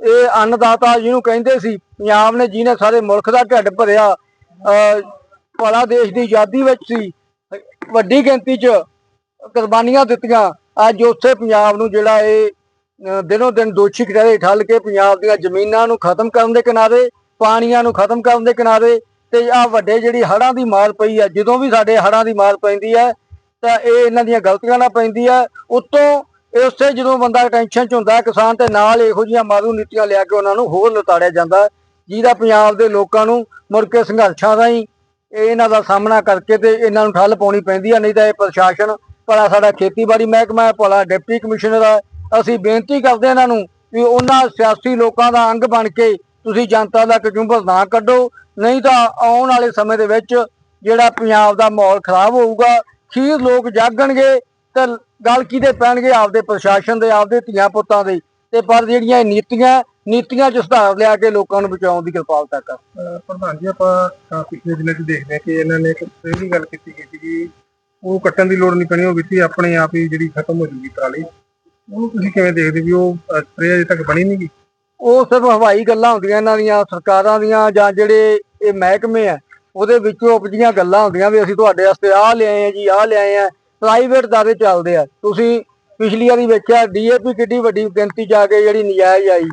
ਇਹ ਅੰਨਦਾਤਾ ਜਿਹਨੂੰ ਕਹਿੰਦੇ ਸੀ ਪੰਜਾਬ ਨੇ ਜਿਹਨੇ ਸਾਰੇ ਮੁਲਕ ਦਾ ਢਿੱਡ ਭਰਿਆ ਅਹ, ਭਲਾ ਦੇਸ਼ ਦੀ ਆਜ਼ਾਦੀ ਵਿੱਚ ਸੀ ਵੱਡੀ ਗਿਣਤੀ 'ਚ ਕੁਰਬਾਨੀਆਂ ਦਿੱਤੀਆਂ। ਅੱਜ ਉਸੇ ਪੰਜਾਬ ਨੂੰ ਜਿਹੜਾ ਇਹ ਦਿਨੋ ਦਿਨ ਦੋਸ਼ੀ ਕਟਹਿਰੇ ਠੱਲ ਕੇ ਪੰਜਾਬ ਦੀਆਂ ਜ਼ਮੀਨਾਂ ਨੂੰ ਖਤਮ ਕਰਨ ਦੇ ਕਿਨਾਰੇ ਪਾਣੀਆਂ ਨੂੰ ਖਤਮ ਕਰਨ ਦੇ ਕਿਨਾਰੇ ਤੇ ਆ ਵੱਡੇ ਜਿਹੜੀ ਹੜ੍ਹਾਂ ਦੀ ਮਾਰ ਪਈ ਆ ਜਦੋਂ ਵੀ ਸਾਡੇ ਹੜ੍ਹਾਂ ਦੀ ਮਾਰ ਪੈਂਦੀ ਹੈ ਤਾਂ ਇਹ ਇਹਨਾਂ ਦੀਆਂ ਗਲਤੀਆਂ ਨਾਲ ਪੈਂਦੀ ਹੈ ਉਤੋਂ ਉਸੇ ਜਦੋਂ ਬੰਦਾ ਟੈਨਸ਼ਨ 'ਚ ਹੁੰਦਾ, ਕਿਸਾਨ ਤੇ ਨਾਲ ਇਹੋ ਜਿਹੀਆਂ ਮਾਰੂ ਨੀਤੀਆਂ ਲਿਆ ਕੇ ਉਹਨਾਂ ਨੂੰ ਹੋਰ ਲਤਾੜਿਆ ਜਾਂਦਾ, ਜਿਹਦਾ ਪੰਜਾਬ ਦੇ ਲੋਕਾਂ ਨੂੰ ਮੁੜ ਕੇ ਸੰਘਰਸ਼ਾਂ ਰਾਹੀਂ ਇਹ ਇਹਨਾਂ ਦਾ ਸਾਹਮਣਾ ਕਰਕੇ ਤੇ ਇਹਨਾਂ ਨੂੰ ਠੱਲ ਪਾਉਣੀ ਪੈਂਦੀ ਹੈ ਨਹੀਂ ਤਾਂ ਇਹ ਪ੍ਰਸ਼ਾਸਨ, ਭਲਾ ਸਾਡਾ ਖੇਤੀਬਾੜੀ ਮਹਿਕਮਾ ਹੈ ਭਲਾ ਡਿਪਟੀ ਕਮਿਸ਼ਨਰ ਹੈ ਅਸੀਂ ਬੇਨਤੀ ਕਰਦੇ ਹਾਂ ਇਹਨਾਂ ਨੂੰ ਵੀ ਉਹਨਾਂ ਸਿਆਸੀ ਲੋਕਾਂ ਦਾ ਅੰਗ ਬਣ ਕੇ ਤੁਸੀਂ ਜਨਤਾ ਦਾ ਕਚੁੰਬਰ ਨਾ ਕੱਢੋ, ਨਹੀਂ ਤਾਂ ਆਉਣ ਵਾਲੇ ਸਮੇਂ ਦੇ ਵਿੱਚ ਜਿਹੜਾ ਪੰਜਾਬ ਦਾ ਮਾਹੌਲ ਖਰਾਬ ਹੋਊਗਾ ਖੀਰ ਲੋਕ ਜਾਗਣਗੇ ਤੇ ਗੱਲ ਕਿਹਦੇ ਪੈਣਗੇ? ਆਪਦੇ ਪ੍ਰਸ਼ਾਸਨ ਦੇ ਆਪਦੇ ਧੀਆਂ ਪੁੱਤਾਂ ਦੇ। ਤੇ ਪਰ ਜਿਹੜੀਆਂ ਇਹ ਨੀਤੀਆਂ ਨੀਤੀਆਂ ਚ ਸੁਧਾਰ ਲਿਆ ਕੇ ਲੋਕਾਂ ਨੂੰ ਬਚਾਉਣ ਦੀ ਕਿਰਪਾਲਤਾ ਕਰ। ਪ੍ਰਧਾਨ ਜੀ ਆਪਾਂ ਪਿਛਲੇ ਦਿਨਾਂ 'ਚ ਦੇਖਦੇ ਹਾਂ ਕਿ ਇਹਨਾਂ ਨੇ ਇੱਕ ਵੀ ਗੱਲ ਕੀਤੀ ਗਈ ਸੀ ਕਿ ਉਹ ਕੱਟਣ ਦੀ ਲੋੜ ਨਹੀਂ ਪੈਣੀ ਉਹ ਹੀ ਆਪਣੇ ਆਪ ਹੀ ਜਿਹੜੀ ਖਤਮ ਹੋ ਜੂਗੀ ਪਰਾਲੀ ਉਹਨੂੰ ਤੁਸੀਂ ਕਿਵੇਂ ਦੇਖਦੇ ਵੀ ਉਹ ਸਪਰੇਅ ਅਜੇ ਤੱਕ ਬਣੀ ਨਹੀਂ ਗੀ ਉਹ ਸਿਰਫ ਹਵਾਈ ਗੱਲਾਂ ਹੁੰਦੀਆਂ ਇਹਨਾਂ ਦੀਆਂ ਸਰਕਾਰਾਂ ਦੀਆਂ ਜਾਂ ਜਿਹੜੇ ਇਹ ਮਹਿਕਮੇ ਆ ਉਹਦੇ ਵਿੱਚੋਂ ਉਪਜੀਆਂ ਗੱਲਾਂ ਹੁੰਦੀਆਂ ਵੀ ਅਸੀਂ ਤੁਹਾਡੇ ਵਾਸਤੇ ਆਹ ਲਿਆਏ ਆ ਜੀ ਆਹ ਲਿਆਏ ਆ। ਪ੍ਰਾਈਵੇਟ ਦਾਰੇ ਚੱਲਦੇ ਆ। ਤੁਸੀਂ ਪਿਛਲੀ ਵਾਰੀ ਵੇਖਿਆ ਡੀਏਪੀ ਕਿੱਡੀ ਵੱਡੀ ਗਿਣਤੀ ਚ ਆ ਕੇ ਜਿਹੜੀ ਨਜਾਇਜ਼ ਆਈ।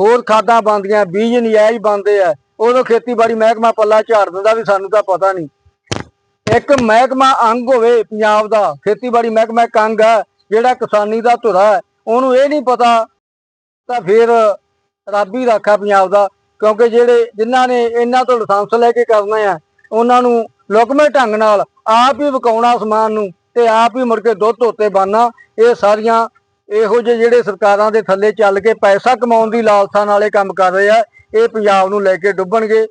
ਹੋਰ ਖਾਦਾਂ ਬੰਦੀਆਂ ਬੀਜ ਨਜਾਇਜ਼ ਬੰਦੇ ਆ। ਉਦੋਂ ਖੇਤੀਬਾੜੀ ਮਹਿਕਮਾ ਪੱਲਾ ਝਾੜ ਦਿੰਦਾ ਵੀ ਸਾਨੂੰ ਤਾਂ ਪਤਾ ਨਹੀਂ। ਇੱਕ ਮਹਿਕਮਾ ਅੰਗ ਹੋਵੇ ਪੰਜਾਬ ਦਾ, ਖੇਤੀਬਾੜੀ ਮਹਿਕਮਾ ਇੱਕ ਅੰਗ ਹੈ ਜਿਹੜਾ ਕਿਸਾਨੀ ਦਾ ਧੁਰਾ ਹੈ, ਉਹਨੂੰ ਇਹ ਨਹੀਂ ਪਤਾ ਤਾਂ ਫਿਰ ਰੱਬ ਹੀ ਰਾਖਾ ਪੰਜਾਬ ਦਾ, ਕਿਉਂਕਿ ਜਿਹੜੇ ਜਿਨ੍ਹਾਂ ਨੇ ਇਹਨਾਂ ਤੋਂ ਲਾਇਸੈਂਸ ਲੈ ਕੇ ਕਰਨਾ ਆ, ਉਹਨਾਂ ਨੂੰ ਲੁਕਮੇ ਢੰਗ ਨਾਲ ਆਪ ਹੀ ਵਿਕਾਉਣਾ ਸਮਾਨ ਨੂੰ। ਤੇ ਆਪ ਹੀ ਮੁੜ ਕੇ ਦੁੱਧ ਧੋਤੇ ਬਾਨਾ। ਇਹ ਸਾਰੀਆਂ ਇਹੋ ਜਿਹੇ ਜਿਹੜੇ ਸਰਕਾਰਾਂ ਦੇ ਥੱਲੇ ਚੱਲ ਕੇ ਪੈਸਾ ਕਮਾਉਣ ਦੀ ਲਾਲਸਾ ਨਾਲ ਇਹ ਕੰਮ ਕਰ ਰਹੇ ਆ, ਇਹ ਪੰਜਾਬ ਨੂੰ ਲੈ ਕੇ ਡੁੱਬਣਗੇ।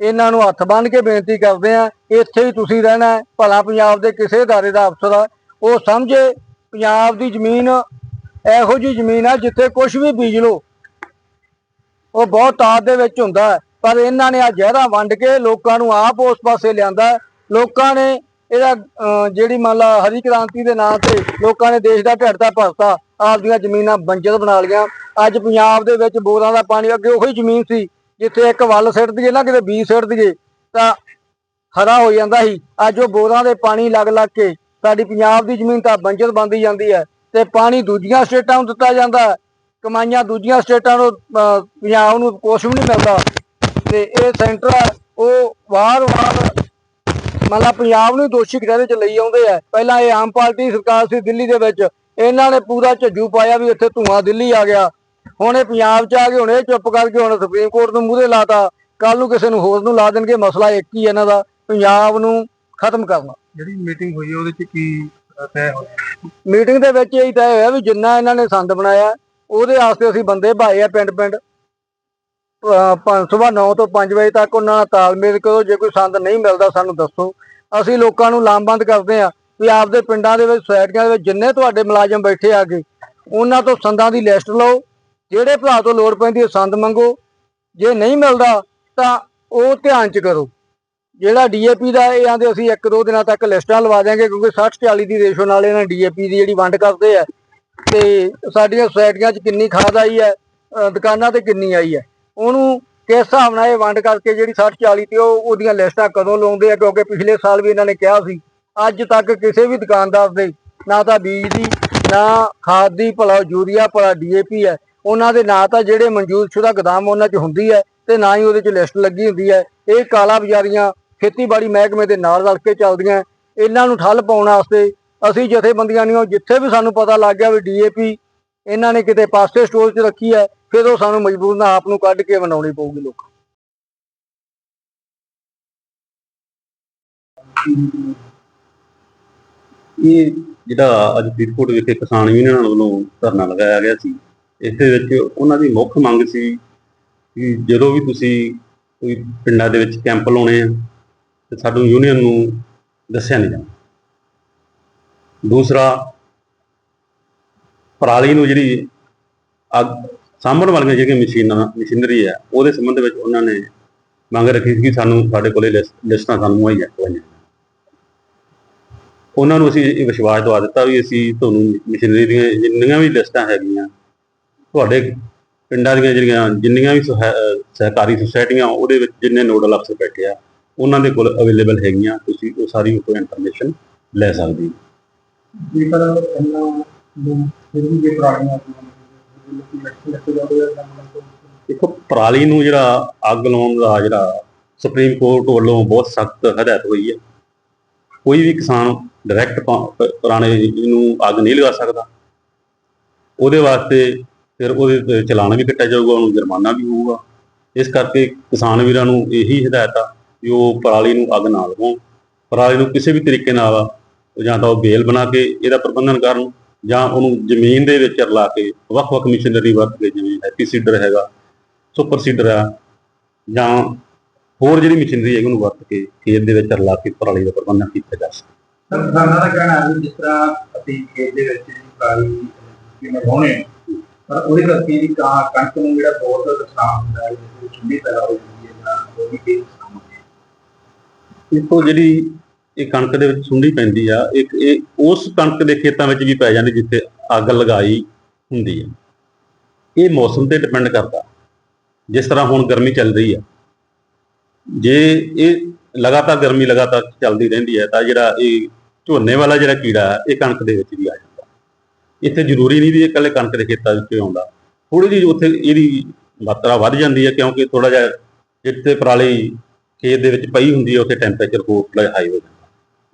ਇਹਨਾਂ ਨੂੰ ਹੱਥ ਬੰਨ੍ਹ ਕੇ ਬੇਨਤੀ ਕਰਦੇ ਆ, ਇੱਥੇ ਹੀ ਤੁਸੀਂ ਰਹਿਣਾ ਭਲਾ ਪੰਜਾਬ ਦੇ ਕਿਸੇ ਅਦਾਰੇ ਦਾ ਅਫਸਰ ਆ। ਉਹ ਸਮਝੇ, ਪੰਜਾਬ ਦੀ ਜ਼ਮੀਨ ਇਹੋ ਜਿਹੀ ਜ਼ਮੀਨ ਆ ਜਿੱਥੇ ਕੁਝ ਵੀ ਬੀਜ ਲਓ। ਉਹ ਬਹੁਤ ਤਾਦ ਦੇ ਵਿੱਚ ਹੁੰਦਾ ਪਰ ਇਹਨਾਂ ਨੇ ਆ ਜ਼ਹਿਰਾਂ ਵੰਡ ਕੇ ਲੋਕਾਂ ਨੂੰ ਆਪ ਉਸ ਪਾਸੇ ਲਿਆਂਦਾ ਹੈ। ਲੋਕਾਂ ਨੇ ਇਹਦਾ ਜਿਹੜੀ ਮੰਨ ਲਾ ਹਰੀ ਕ੍ਰਾਂਤੀ ਦੇ ਨਾਂ ਤੇ ਲੋਕਾਂ ਨੇ ਦੇਸ਼ ਦਾ ਢਿੱਡ ਭਰਤਾ ਆਪਦੀਆਂ ਜ਼ਮੀਨਾਂ ਬੰਜਰ ਬਣਾ ਲਈਆਂ। ਅੱਜ ਪੰਜਾਬ ਦੇ ਵਿੱਚ ਬੋਰਾਂ ਦਾ ਪਾਣੀ ਅੱਗੇ ਉਹੀ ਜ਼ਮੀਨ ਸੀ, ਜਿੱਥੇ ਇੱਕ ਵੱਲ ਸਿੱਟ ਦਈਏ ਨਾ, ਕਿਤੇ ਬੀਜ ਸਿੱਟ ਦਈਏ, ਤਾਂ ਹਰਾ ਹੋ ਜਾਂਦਾ ਸੀ। ਅੱਜ ਉਹ ਬੋਰਾਂ ਦੇ ਪਾਣੀ ਲੱਗ ਲੱਗ ਕੇ ਸਾਡੀ ਪੰਜਾਬ ਦੀ ਜ਼ਮੀਨ ਤਾਂ ਬੰਜਰ ਬਣਦੀ ਜਾਂਦੀ ਹੈ ਤੇ ਪਾਣੀ ਦੂਜੀਆਂ ਸਟੇਟਾਂ ਨੂੰ ਦਿੱਤਾ ਜਾਂਦਾ ਕਮਾਈਆਂ ਦੂਜੀਆਂ ਸਟੇਟਾਂ ਨੂੰ ਪੰਜਾਬ ਨੂੰ ਕੁਛ ਵੀ ਨਹੀਂ ਮਿਲਦਾ। ਤੇ ਇਹ ਸੈਂਟਰ ਹੈ, ਉਹ ਵਾਰ-ਵਾਰ ਮੰਨ ਲਾ ਪੰਜਾਬ ਨੂੰ ਦੋਸ਼ੀ ਕਿਹਦੇ ਚ ਲਈ ਆਉਂਦੇ ਆ। ਪਹਿਲਾਂ ਇਹ ਆਮ ਪਾਰਟੀ ਸਰਕਾਰ ਸੀ ਦਿੱਲੀ ਦੇ ਵਿੱਚ। ਇਹਨਾਂ ਨੇ ਪੂਰਾ ਝੱਜੂ ਪਾਇਆ ਵੀ ਇੱਥੇ ਧੂਆਂ ਦਿੱਲੀ ਆ ਗਿਆ। ਹੁਣ ਇਹ ਪੰਜਾਬ ਚ ਆ ਗਏ ਹੁਣ ਇਹ ਚੁੱਪ ਕਰਕੇ ਹੁਣ ਸੁਪਰੀਮ ਕੋਰਟ ਨੂੰ ਮੂਹਰੇ ਲਾਤਾ। ਕੱਲ ਨੂੰ ਕਿਸੇ ਨੂੰ ਹੋਰ ਨੂੰ ਲਾ ਦੇਣਗੇ ਮਸਲਾ ਇੱਕ ਹੀ ਇਹਨਾਂ ਦਾ ਪੰਜਾਬ ਨੂੰ ਖਤਮ ਕਰਨਾ। ਜਿਹੜੀ ਮੀਟਿੰਗ ਹੋਈ ਉਹਦੇ ਚ ਕੀ ਤੈਅ ਹੋਇਆ? ਮੀਟਿੰਗ ਦੇ ਵਿੱਚ ਇਹ ਤੈਅ ਹੋਇਆ ਵੀ ਜਿੰਨਾ ਇਹਨਾਂ ਨੇ ਸੰਦ ਬਣਾਇਆ ਉਹਦੇ ਵਾਸਤੇ ਅਸੀਂ ਬੰਦੇ ਭਾਏ ਆ ਪਿੰਡ ਪਿੰਡ ਸਵੇਰ 9 ਤੋਂ 5 ਵਜੇ ਤੱਕ ਉਹਨਾਂ ਨਾਲ ਤਾਲਮੇਲ ਕਰੋ, ਜੇ ਕੋਈ ਸੰਦ ਨਹੀਂ ਮਿਲਦਾ ਸਾਨੂੰ ਦੱਸੋ। ਅਸੀਂ ਲੋਕਾਂ ਨੂੰ ਲਾਮਬੰਦ ਕਰਦੇ ਆ ਵੀ ਆਪਦੇ ਪਿੰਡਾਂ ਦੇ ਵਿੱਚ, ਸੁਸਾਇਟੀਆਂ ਦੇ ਵਿੱਚ ਜਿੰਨੇ ਤੁਹਾਡੇ ਮੁਲਾਜ਼ਮ ਬੈਠੇ ਆ ਗਏ ਉਹਨਾਂ ਤੋਂ ਸੰਦਾਂ ਦੀ ਲਿਸਟ ਲਓ। ਜਿਹੜੇ ਭਰਾ ਤੋਂ ਲੋੜ ਪੈਂਦੀ ਹੈ ਸੰਦ ਮੰਗੋ। ਜੇ ਨਹੀਂ ਮਿਲਦਾ ਤਾਂ ਉਹ ਧਿਆਨ ਚ ਕਰੋ। ਜਿਹੜਾ ਡੀਏਪੀ ਦਾ ਇਹ ਆਂਦੇ ਅਸੀਂ ਇੱਕ ਦੋ ਦਿਨਾਂ ਤੱਕ ਲਿਸਟਾਂ ਲਵਾ ਦਿਆਂਗੇ, ਕਿਉਂਕਿ 60 40 ਦੀ ਰੇਸ਼ੋ ਨਾਲ ਇਹਨਾਂ ਡੀਏਪੀ ਦੀ ਜਿਹੜੀ ਵੰਡ ਕਰਦੇ ਆ। ਤੇ ਸਾਡੀਆਂ ਸੁਸਾਇਟੀਆਂ 'ਚ ਕਿੰਨੀ ਖਾਦ ਆਈ ਹੈ ਦੁਕਾਨਾਂ ਤੇ ਕਿੰਨੀ ਆਈ ਹੈ। ਉਹਨੂੰ ਕਿਸ ਹਿਸਾਬ ਨਾਲ ਇਹ ਵੰਡ ਕਰਕੇ ਜਿਹੜੀ 60 40 ਤੇ ਉਹ ਉਹਦੀਆਂ ਲਿਸਟਾਂ ਕਦੋਂ ਲਾਉਂਦੇ ਆ, ਕਿਉਂਕਿ ਪਿਛਲੇ ਸਾਲ ਵੀ ਇਹਨਾਂ ਨੇ ਕਿਹਾ ਸੀ, ਅੱਜ ਤੱਕ ਕਿਸੇ ਵੀ ਦੁਕਾਨਦਾਰ ਦੇ ਨਾ ਤਾਂ ਬੀਜ ਦੀ, ਨਾ ਖਾਦ ਦੀ, ਭਲਾ ਯੂਰੀਆ, ਭਲਾ ਡੀਏਪੀ ਹੈ, ਉਹਨਾਂ ਦੇ ਨਾਂ ਤਾਂ ਜਿਹੜੇ ਮਨਜ਼ੂਰ ਸ਼ੁਦਾ ਗਦਾਮ ਉਹਨਾਂ 'ਚ ਹੁੰਦੀ ਹੈ ਤੇ ਨਾ ਹੀ ਉਹਦੇ 'ਚ ਲਿਸਟ ਲੱਗੀ ਹੁੰਦੀ ਹੈ। ਇਹ ਕਾਲਾ ਬਾਜ਼ਾਰੀਆਂ ਖੇਤੀਬਾੜੀ ਮਹਿਕਮੇ ਦੇ ਨਾਲ ਰਲ ਕੇ ਚੱਲਦੀਆਂ, ਇਹਨਾਂ ਨੂੰ ਠੱਲ ਪਾਉਣ ਵਾਸਤੇ ਅਸੀਂ ਜਥੇਬੰਦੀਆਂ ਨੂੰ ਜਿੱਥੇ ਵੀ ਸਾਨੂੰ ਪਤਾ ਲੱਗ ਗਿਆ ਵੀ ਡੀਏਪੀ ਇਹਨਾਂ ਨੇ ਕਿਤੇ ਪਾਸਟੇ ਸਟੋਰ 'ਚ ਰੱਖੀ ਹੈ, ਫਿਰ ਉਹ ਸਾਨੂੰ ਮਜ਼ਬੂਰ ਨਾਲ ਆਪ ਨੂੰ ਕੱਢ ਕੇ ਬਣਾਉਣੀ ਪਊਗੀ ਲੋਕ ਇਹ ਜਿਹੜਾ ਅੱਜ ਫਰੀਦਕੋਟ ਵਿਖੇ ਕਿਸਾਨ ਯੂਨੀਅਨ ਵੱਲੋਂ ਧਰਨਾ ਲਗਾਇਆ ਗਿਆ ਸੀ, ਇਸ ਦੇ ਵਿੱਚ ਉਹਨਾਂ ਦੀ ਮੁੱਖ ਮੰਗ ਸੀ ਕਿ ਜਦੋਂ ਵੀ ਤੁਸੀਂ ਕੋਈ ਪਿੰਡਾਂ ਦੇ ਵਿੱਚ ਕੈਂਪ ਲਾਉਣੇ ਆ, ਤੇ ਸਾਨੂੰ ਯੂਨੀਅਨ ਨੂੰ ਦੱਸਿਆ ਨਹੀਂ ਜਾਂਦਾ। ਦੂਸਰਾ ਪਰਾਲੀ ਨੂੰ ਜਿਹੜੀ ਅੱਗ ਸਾਂਭਣ ਵਾਲੀਆਂ ਜਿਹੜੀਆਂ ਮਸ਼ੀਨਾਂ, ਮਸ਼ੀਨਰੀ ਹੈ, ਉਹਦੇ ਸੰਬੰਧ ਵਿੱਚ ਉਹਨਾਂ ਨੇ ਮੰਗ ਰੱਖੀ ਸੀ ਕਿ ਸਾਨੂੰ ਸਾਡੇ ਕੋਲੇ ਲਿਸ- ਲਿਸਟਾਂ ਸਾਨੂੰ ਮੁਹੱਈਆ ਕਰਵਾਈਆਂ ਉਹਨਾਂ ਨੂੰ ਅਸੀਂ ਇਹ ਵਿਸ਼ਵਾਸ ਦਵਾ ਦਿੱਤਾ ਵੀ ਅਸੀਂ ਤੁਹਾਨੂੰ ਮਸ਼ੀਨਰੀ ਦੀਆਂ ਜਿੰਨੀਆਂ ਵੀ ਲਿਸਟਾਂ ਹੈਗੀਆਂ, ਤੁਹਾਡੇ ਪਿੰਡਾਂ ਦੀਆਂ ਜਿਹੜੀਆਂ ਜਿੰਨੀਆਂ ਵੀ ਸੁਹਾ- ਸਹਿਕਾਰੀ ਸੁਸਾਇਟੀਆਂ, ਉਹਦੇ ਵਿੱਚ ਜਿੰਨੇ ਨੋਡਲ ਅਫਸਰ ਬੈਠੇ ਆ, ਉਹਨਾਂ ਦੇ ਕੋਲ ਅਵੇਲੇਬਲ ਹੈਗੀਆਂ, ਤੁਸੀਂ ਉਹ ਸਾਰੀ ਕੋਈ ਇਨਫੋਰਮੇਸ਼ਨ ਲੈ ਸਕਦੇ ਹੋ। ਜੇਕਰ ਇਹਨਾਂ ਫਿਰ ਵੀ ਜੇ ਪੁਰਾਣੀਆਂ ਦੇਖੋ, ਪਰਾਲੀ ਨੂੰ ਜਿਹੜਾ ਅੱਗ ਲਾਉਣ ਦਾ ਜਿਹੜਾ ਸੁਪਰੀਮ ਕੋਰਟ ਵੱਲੋਂ ਬਹੁਤ ਸਖਤ ਹਦਾਇਤ ਹੋਈ ਹੈ। ਕੋਈ ਵੀ ਕਿਸਾਨ ਡਾਇਰੈਕਟ ਪੁਰਾਣੇ ਨੂੰ ਅੱਗ ਨਹੀਂ ਲਗਾ ਸਕਦਾ। ਉਹਦੇ ਵਾਸਤੇ ਫਿਰ ਉਹਦੇ ਤੇ ਚਲਾਨ ਵੀ ਕੱਟਿਆ ਜਾਊਗਾ, ਉਹਨੂੰ ਜੁਰਮਾਨਾ ਵੀ ਹੋਊਗਾ। ਇਸ ਕਰਕੇ ਕਿਸਾਨ ਵੀਰਾਂ ਨੂੰ ਇਹੀ ਹਦਾਇਤ ਆ ਕਿ ਉਹ ਪਰਾਲੀ ਨੂੰ ਅੱਗ ਨਾ ਲਗਾਉਣ ਪਰਾਲੀ ਨੂੰ ਕਿਸੇ ਵੀ ਤਰੀਕੇ ਨਾਲ ਜਾਂ ਤਾਂ ਉਹ ਬੇਲ ਬਣਾ ਕੇ ਇਹਦਾ ਪ੍ਰਬੰਧਨ ਕਰਨ। ਜਾਂ ਉਹਨੂੰ ਜ਼ਮੀਨ ਦੇ ਵਿੱਚ ਰਲਾ ਕੇ ਵੱਖ-ਵੱਖ ਮਸ਼ੀਨਰੀ ਵਰਤ ਕੇ ਜਿਵੇਂ ਹੈਪੀ ਸੀਡਰ ਹੈਗਾ ਸੁਪਰ ਸੀਡਰ ਆ ਜਾਂ ਹੋਰ ਜਿਹੜੀ ਮਸ਼ੀਨਰੀ ਹੈਗੀ ਉਹਨੂੰ ਵਰਤ ਕੇ ਖੇਤ ਦੇ ਵਿੱਚ ਰਲਾ ਕੇ ਪਰਾਲੀ ਦਾ ਪ੍ਰਬੰਧਨ ਕੀਤਾ ਜਾ ਸਕਦਾ ਕਿਸਾਨਾਂ ਦਾ ਕਹਿਣਾ ਹੈ ਜਿਸ ਤਰ੍ਹਾਂ ਅਸੀਂ ਖੇਤ ਦੇ ਵਿੱਚ ਪਰਾਲੀ ਕਿਵੇਂ ਵਾਹੁਣੇ ਆ, ਪਰ ਉਹਦੇ ਕਰਕੇ ਵੀ ਕਾਂ ਕਣਕ ਨੂੰ ਜਿਹੜਾ ਬਹੁਤ ਨੁਕਸਾਨ ਹੁੰਦਾ ਹੈ ਜਿਸ ਵਿੱਚ ਚੁੰਡੀ ਪੈਦਾ ਹੋ ਜਾਂਦੀ ਹੈ ਜਾਂ ਉਹ ਵੀ ਕਈ ਨੁਕਸਾਨ ਹੁੰਦੇ ਆ। ਦੇਖੋ ਜਿਹੜੀ ਇਹ ਕਣਕ ਦੇ ਵਿੱਚ ਸੁੰਡੀ ਪੈਂਦੀ ਆ, ਇੱਕ ਇਹ ਉਸ ਕਣਕ ਦੇ ਖੇਤਾਂ ਵਿੱਚ ਵੀ ਪੈ ਜਾਂਦੀ ਜਿੱਥੇ ਅੱਗ ਲਗਾਈ ਹੁੰਦੀ ਹੈ ਇਹ ਮੌਸਮ ਤੇ ਡਿਪੈਂਡ ਕਰਦਾ, ਜਿਸ ਤਰ੍ਹਾਂ ਹੁਣ ਗਰਮੀ ਚੱਲ ਰਹੀ ਆ। ਜੇ ਇਹ ਲਗਾਤਾਰ ਗਰਮੀ ਲਗਾਤਾਰ ਚੱਲਦੀ ਰਹਿੰਦੀ ਹੈ ਤਾਂ ਜਿਹੜਾ ਇਹ ਝੋਨੇ ਵਾਲਾ ਜਿਹੜਾ ਕੀੜਾ ਹੈ ਇਹ ਕਣਕ ਦੇ ਵਿੱਚ ਵੀ ਆ ਜਾਂਦਾ। ਇੱਥੇ ਜ਼ਰੂਰੀ ਨਹੀਂ ਵੀ ਇਹ ਇਕੱਲੇ ਕਣਕ ਦੇ ਖੇਤਾਂ ਵਿੱਚ ਆਉਂਦਾ। ਥੋੜੀ ਜਿਹੀ ਉੱਥੇ ਇਹਦੀ ਮਾਤਰਾ ਵੱਧ ਜਾਂਦੀ ਹੈ ਕਿਉਂਕਿ ਥੋੜਾ ਜਿਹਾ ਜਿੱਥੇ ਪਰਾਲੀ ਖੇਤ ਦੇ ਵਿੱਚ ਪਈ ਹੁੰਦੀ ਹੈ ਉੱਥੇ ਟੈਂਪਰੇਚਰ ਹੋਰ ਹਾਈ ਹੋ ਜਾਂਦਾ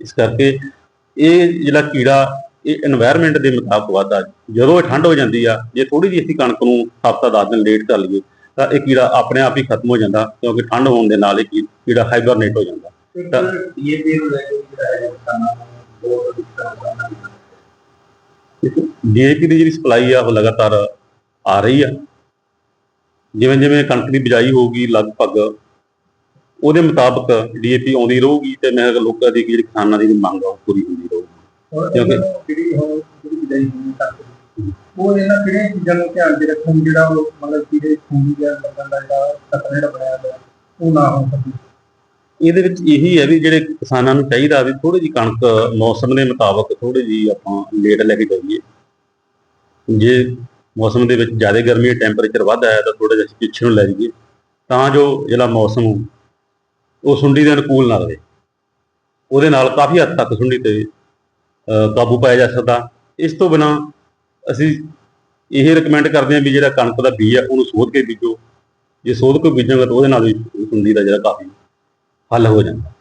ਇਸ ਕਰਕੇ ਇਹ ਜਿਹੜਾ ਕੀੜਾ, ਇਹ এনवायरमेंट ਦੇ ਮੁਤਾਬਕ ਵਧਦਾ ਜਦੋਂ ਇਹ ਠੰਡ ਹੋ ਜਾਂਦੀ ਆ, ਜੇ ਥੋੜੀ ਜਿਹੀ ਅਸੀਂ ਕਣਕ ਨੂੰ ਹਫਤਾ 10 ਦਿਨ ਲੇਟ ਕਰ ਲਈਏ, ਤਾਂ ਇਹ ਕੀੜਾ ਆਪਣੇ ਆਪ ਹੀ ਖਤਮ ਹੋ ਜਾਂਦਾ ਕਿਉਂਕਿ ਠੰਡ ਹੋਣ ਦੇ ਨਾਲ ਇਹ ਕੀੜਾ ਹਾਈਬਰਨੇਟ ਹੋ ਜਾਂਦਾ। ਤਾਂ ਇਹ ਵੀ ਹੁੰਦਾ ਕਿ ਡੀਏਪੀ ਦੀ ਜਿਹੜੀ ਸਪਲਾਈ ਆ, ਉਹ ਲਗਾਤਾਰ ਆ ਰਹੀ ਆ। ਜਿਵੇਂ ਜਿਵੇਂ ਕਣਕ ਦੀ ਬਿਜਾਈ ਹੋਊਗੀ, ਲਗਭਗ ਉਹਦੇ ਮੁਤਾਬਕ ਡੀਏਪੀ ਆਉਂਦੀ ਰਹੂਗੀ ਤੇ ਮੈਂ ਲੋਕਾਂ ਦੀ ਜਿਹੜੀ ਕਿਸਾਨਾਂ ਦੀ ਮੰਗ ਆ ਉਹ ਪੂਰੀ ਹੁੰਦੀ ਰਹੂਗੀ। ਕਿਉਂਕਿ- ਇਹਨਾਂ ਨੂੰ ਜਿਹੜੀ ਉਹ ਜਿਹੜੀ ਵਿਦਾਈ ਹੋਣੀ ਤੱਕ ਉਹ ਇਹਨਾਂ ਕਿਹੜੀਆਂ ਚੀਜ਼ਾਂ ਨੂੰ ਧਿਆਨ 'ਚ ਰੱਖਣ ਜਿਹੜਾ ਉਹ ਮਤਲਬ ਜਿਹੜੇ ਖੂਨੀ ਜਾਂ ਲੱਗਣ ਦਾ ਜਿਹੜਾ ਖਤਰਾ ਜਿਹੜਾ ਬਣਿਆ ਹੋਇਆ ਉਹ ਨਾ ਹੋ ਸਕੇ। ਇਹਦੇ ਵਿੱਚ ਇਹੀ ਹੈ ਵੀ ਜਿਹੜੇ ਕਿਸਾਨਾਂ ਨੂੰ ਚਾਹੀਦਾ ਵੀ ਥੋੜੀ ਜਿਹੀ ਕਣਕ ਮੌਸਮ ਦੇ ਮੁਤਾਬਕ ਥੋੜੀ ਜਿਹੀ ਆਪਾਂ ਲੇਟ ਲੈ ਕੇ ਜਾਈਏ। ਜੇ ਮੌਸਮ ਦੇ ਵਿੱਚ ਜ਼ਿਆਦਾ ਗਰਮੀ ਟੈਂਪਰੇਚਰ ਵੱਧ ਆਇਆ ਤਾਂ ਥੋੜਾ ਜਿਹਾ ਪਿੱਛੇ ਨੂੰ ਲੈ ਜਾਈਏ। ਤਾਂ ਜੋ ਜਿਹੜਾ ਮੌਸਮ ਉਹ ਸੁੰਡੀ ਦੇ ਅਨੁਕੂਲ ਨਾ ਰਹੇ। ਉਹਦੇ ਨਾਲ ਕਾਫੀ ਹੱਦ ਤੱਕ ਸੁੰਡੀ ਤੇ ਕਾਬੂ ਪਾਇਆ ਜਾ ਸਕਦਾ। ਇਸ ਤੋਂ ਬਿਨਾ ਅਸੀਂ ਇਹ ਰეკਮੈਂਡ ਕਰਦੇ ਹਾਂ ਵੀ ਜਿਹੜਾ ਕਣਕ ਦਾ ਬੀਜ ਹੈ ਉਹਨੂੰ ਸੋਧ ਕੇ ਬੀਜੋ। ਜੇ ਸੋਧ ਕੇ ਬੀਜਾਂਗੇ ਤਾਂ ਉਹਦੇ ਨਾਲ ਵੀ ਸੁੰਡੀ ਦਾ ਜਿਹੜਾ ਕਾਫੀ ਹੱਲ ਹੋ ਜਾਂਦਾ।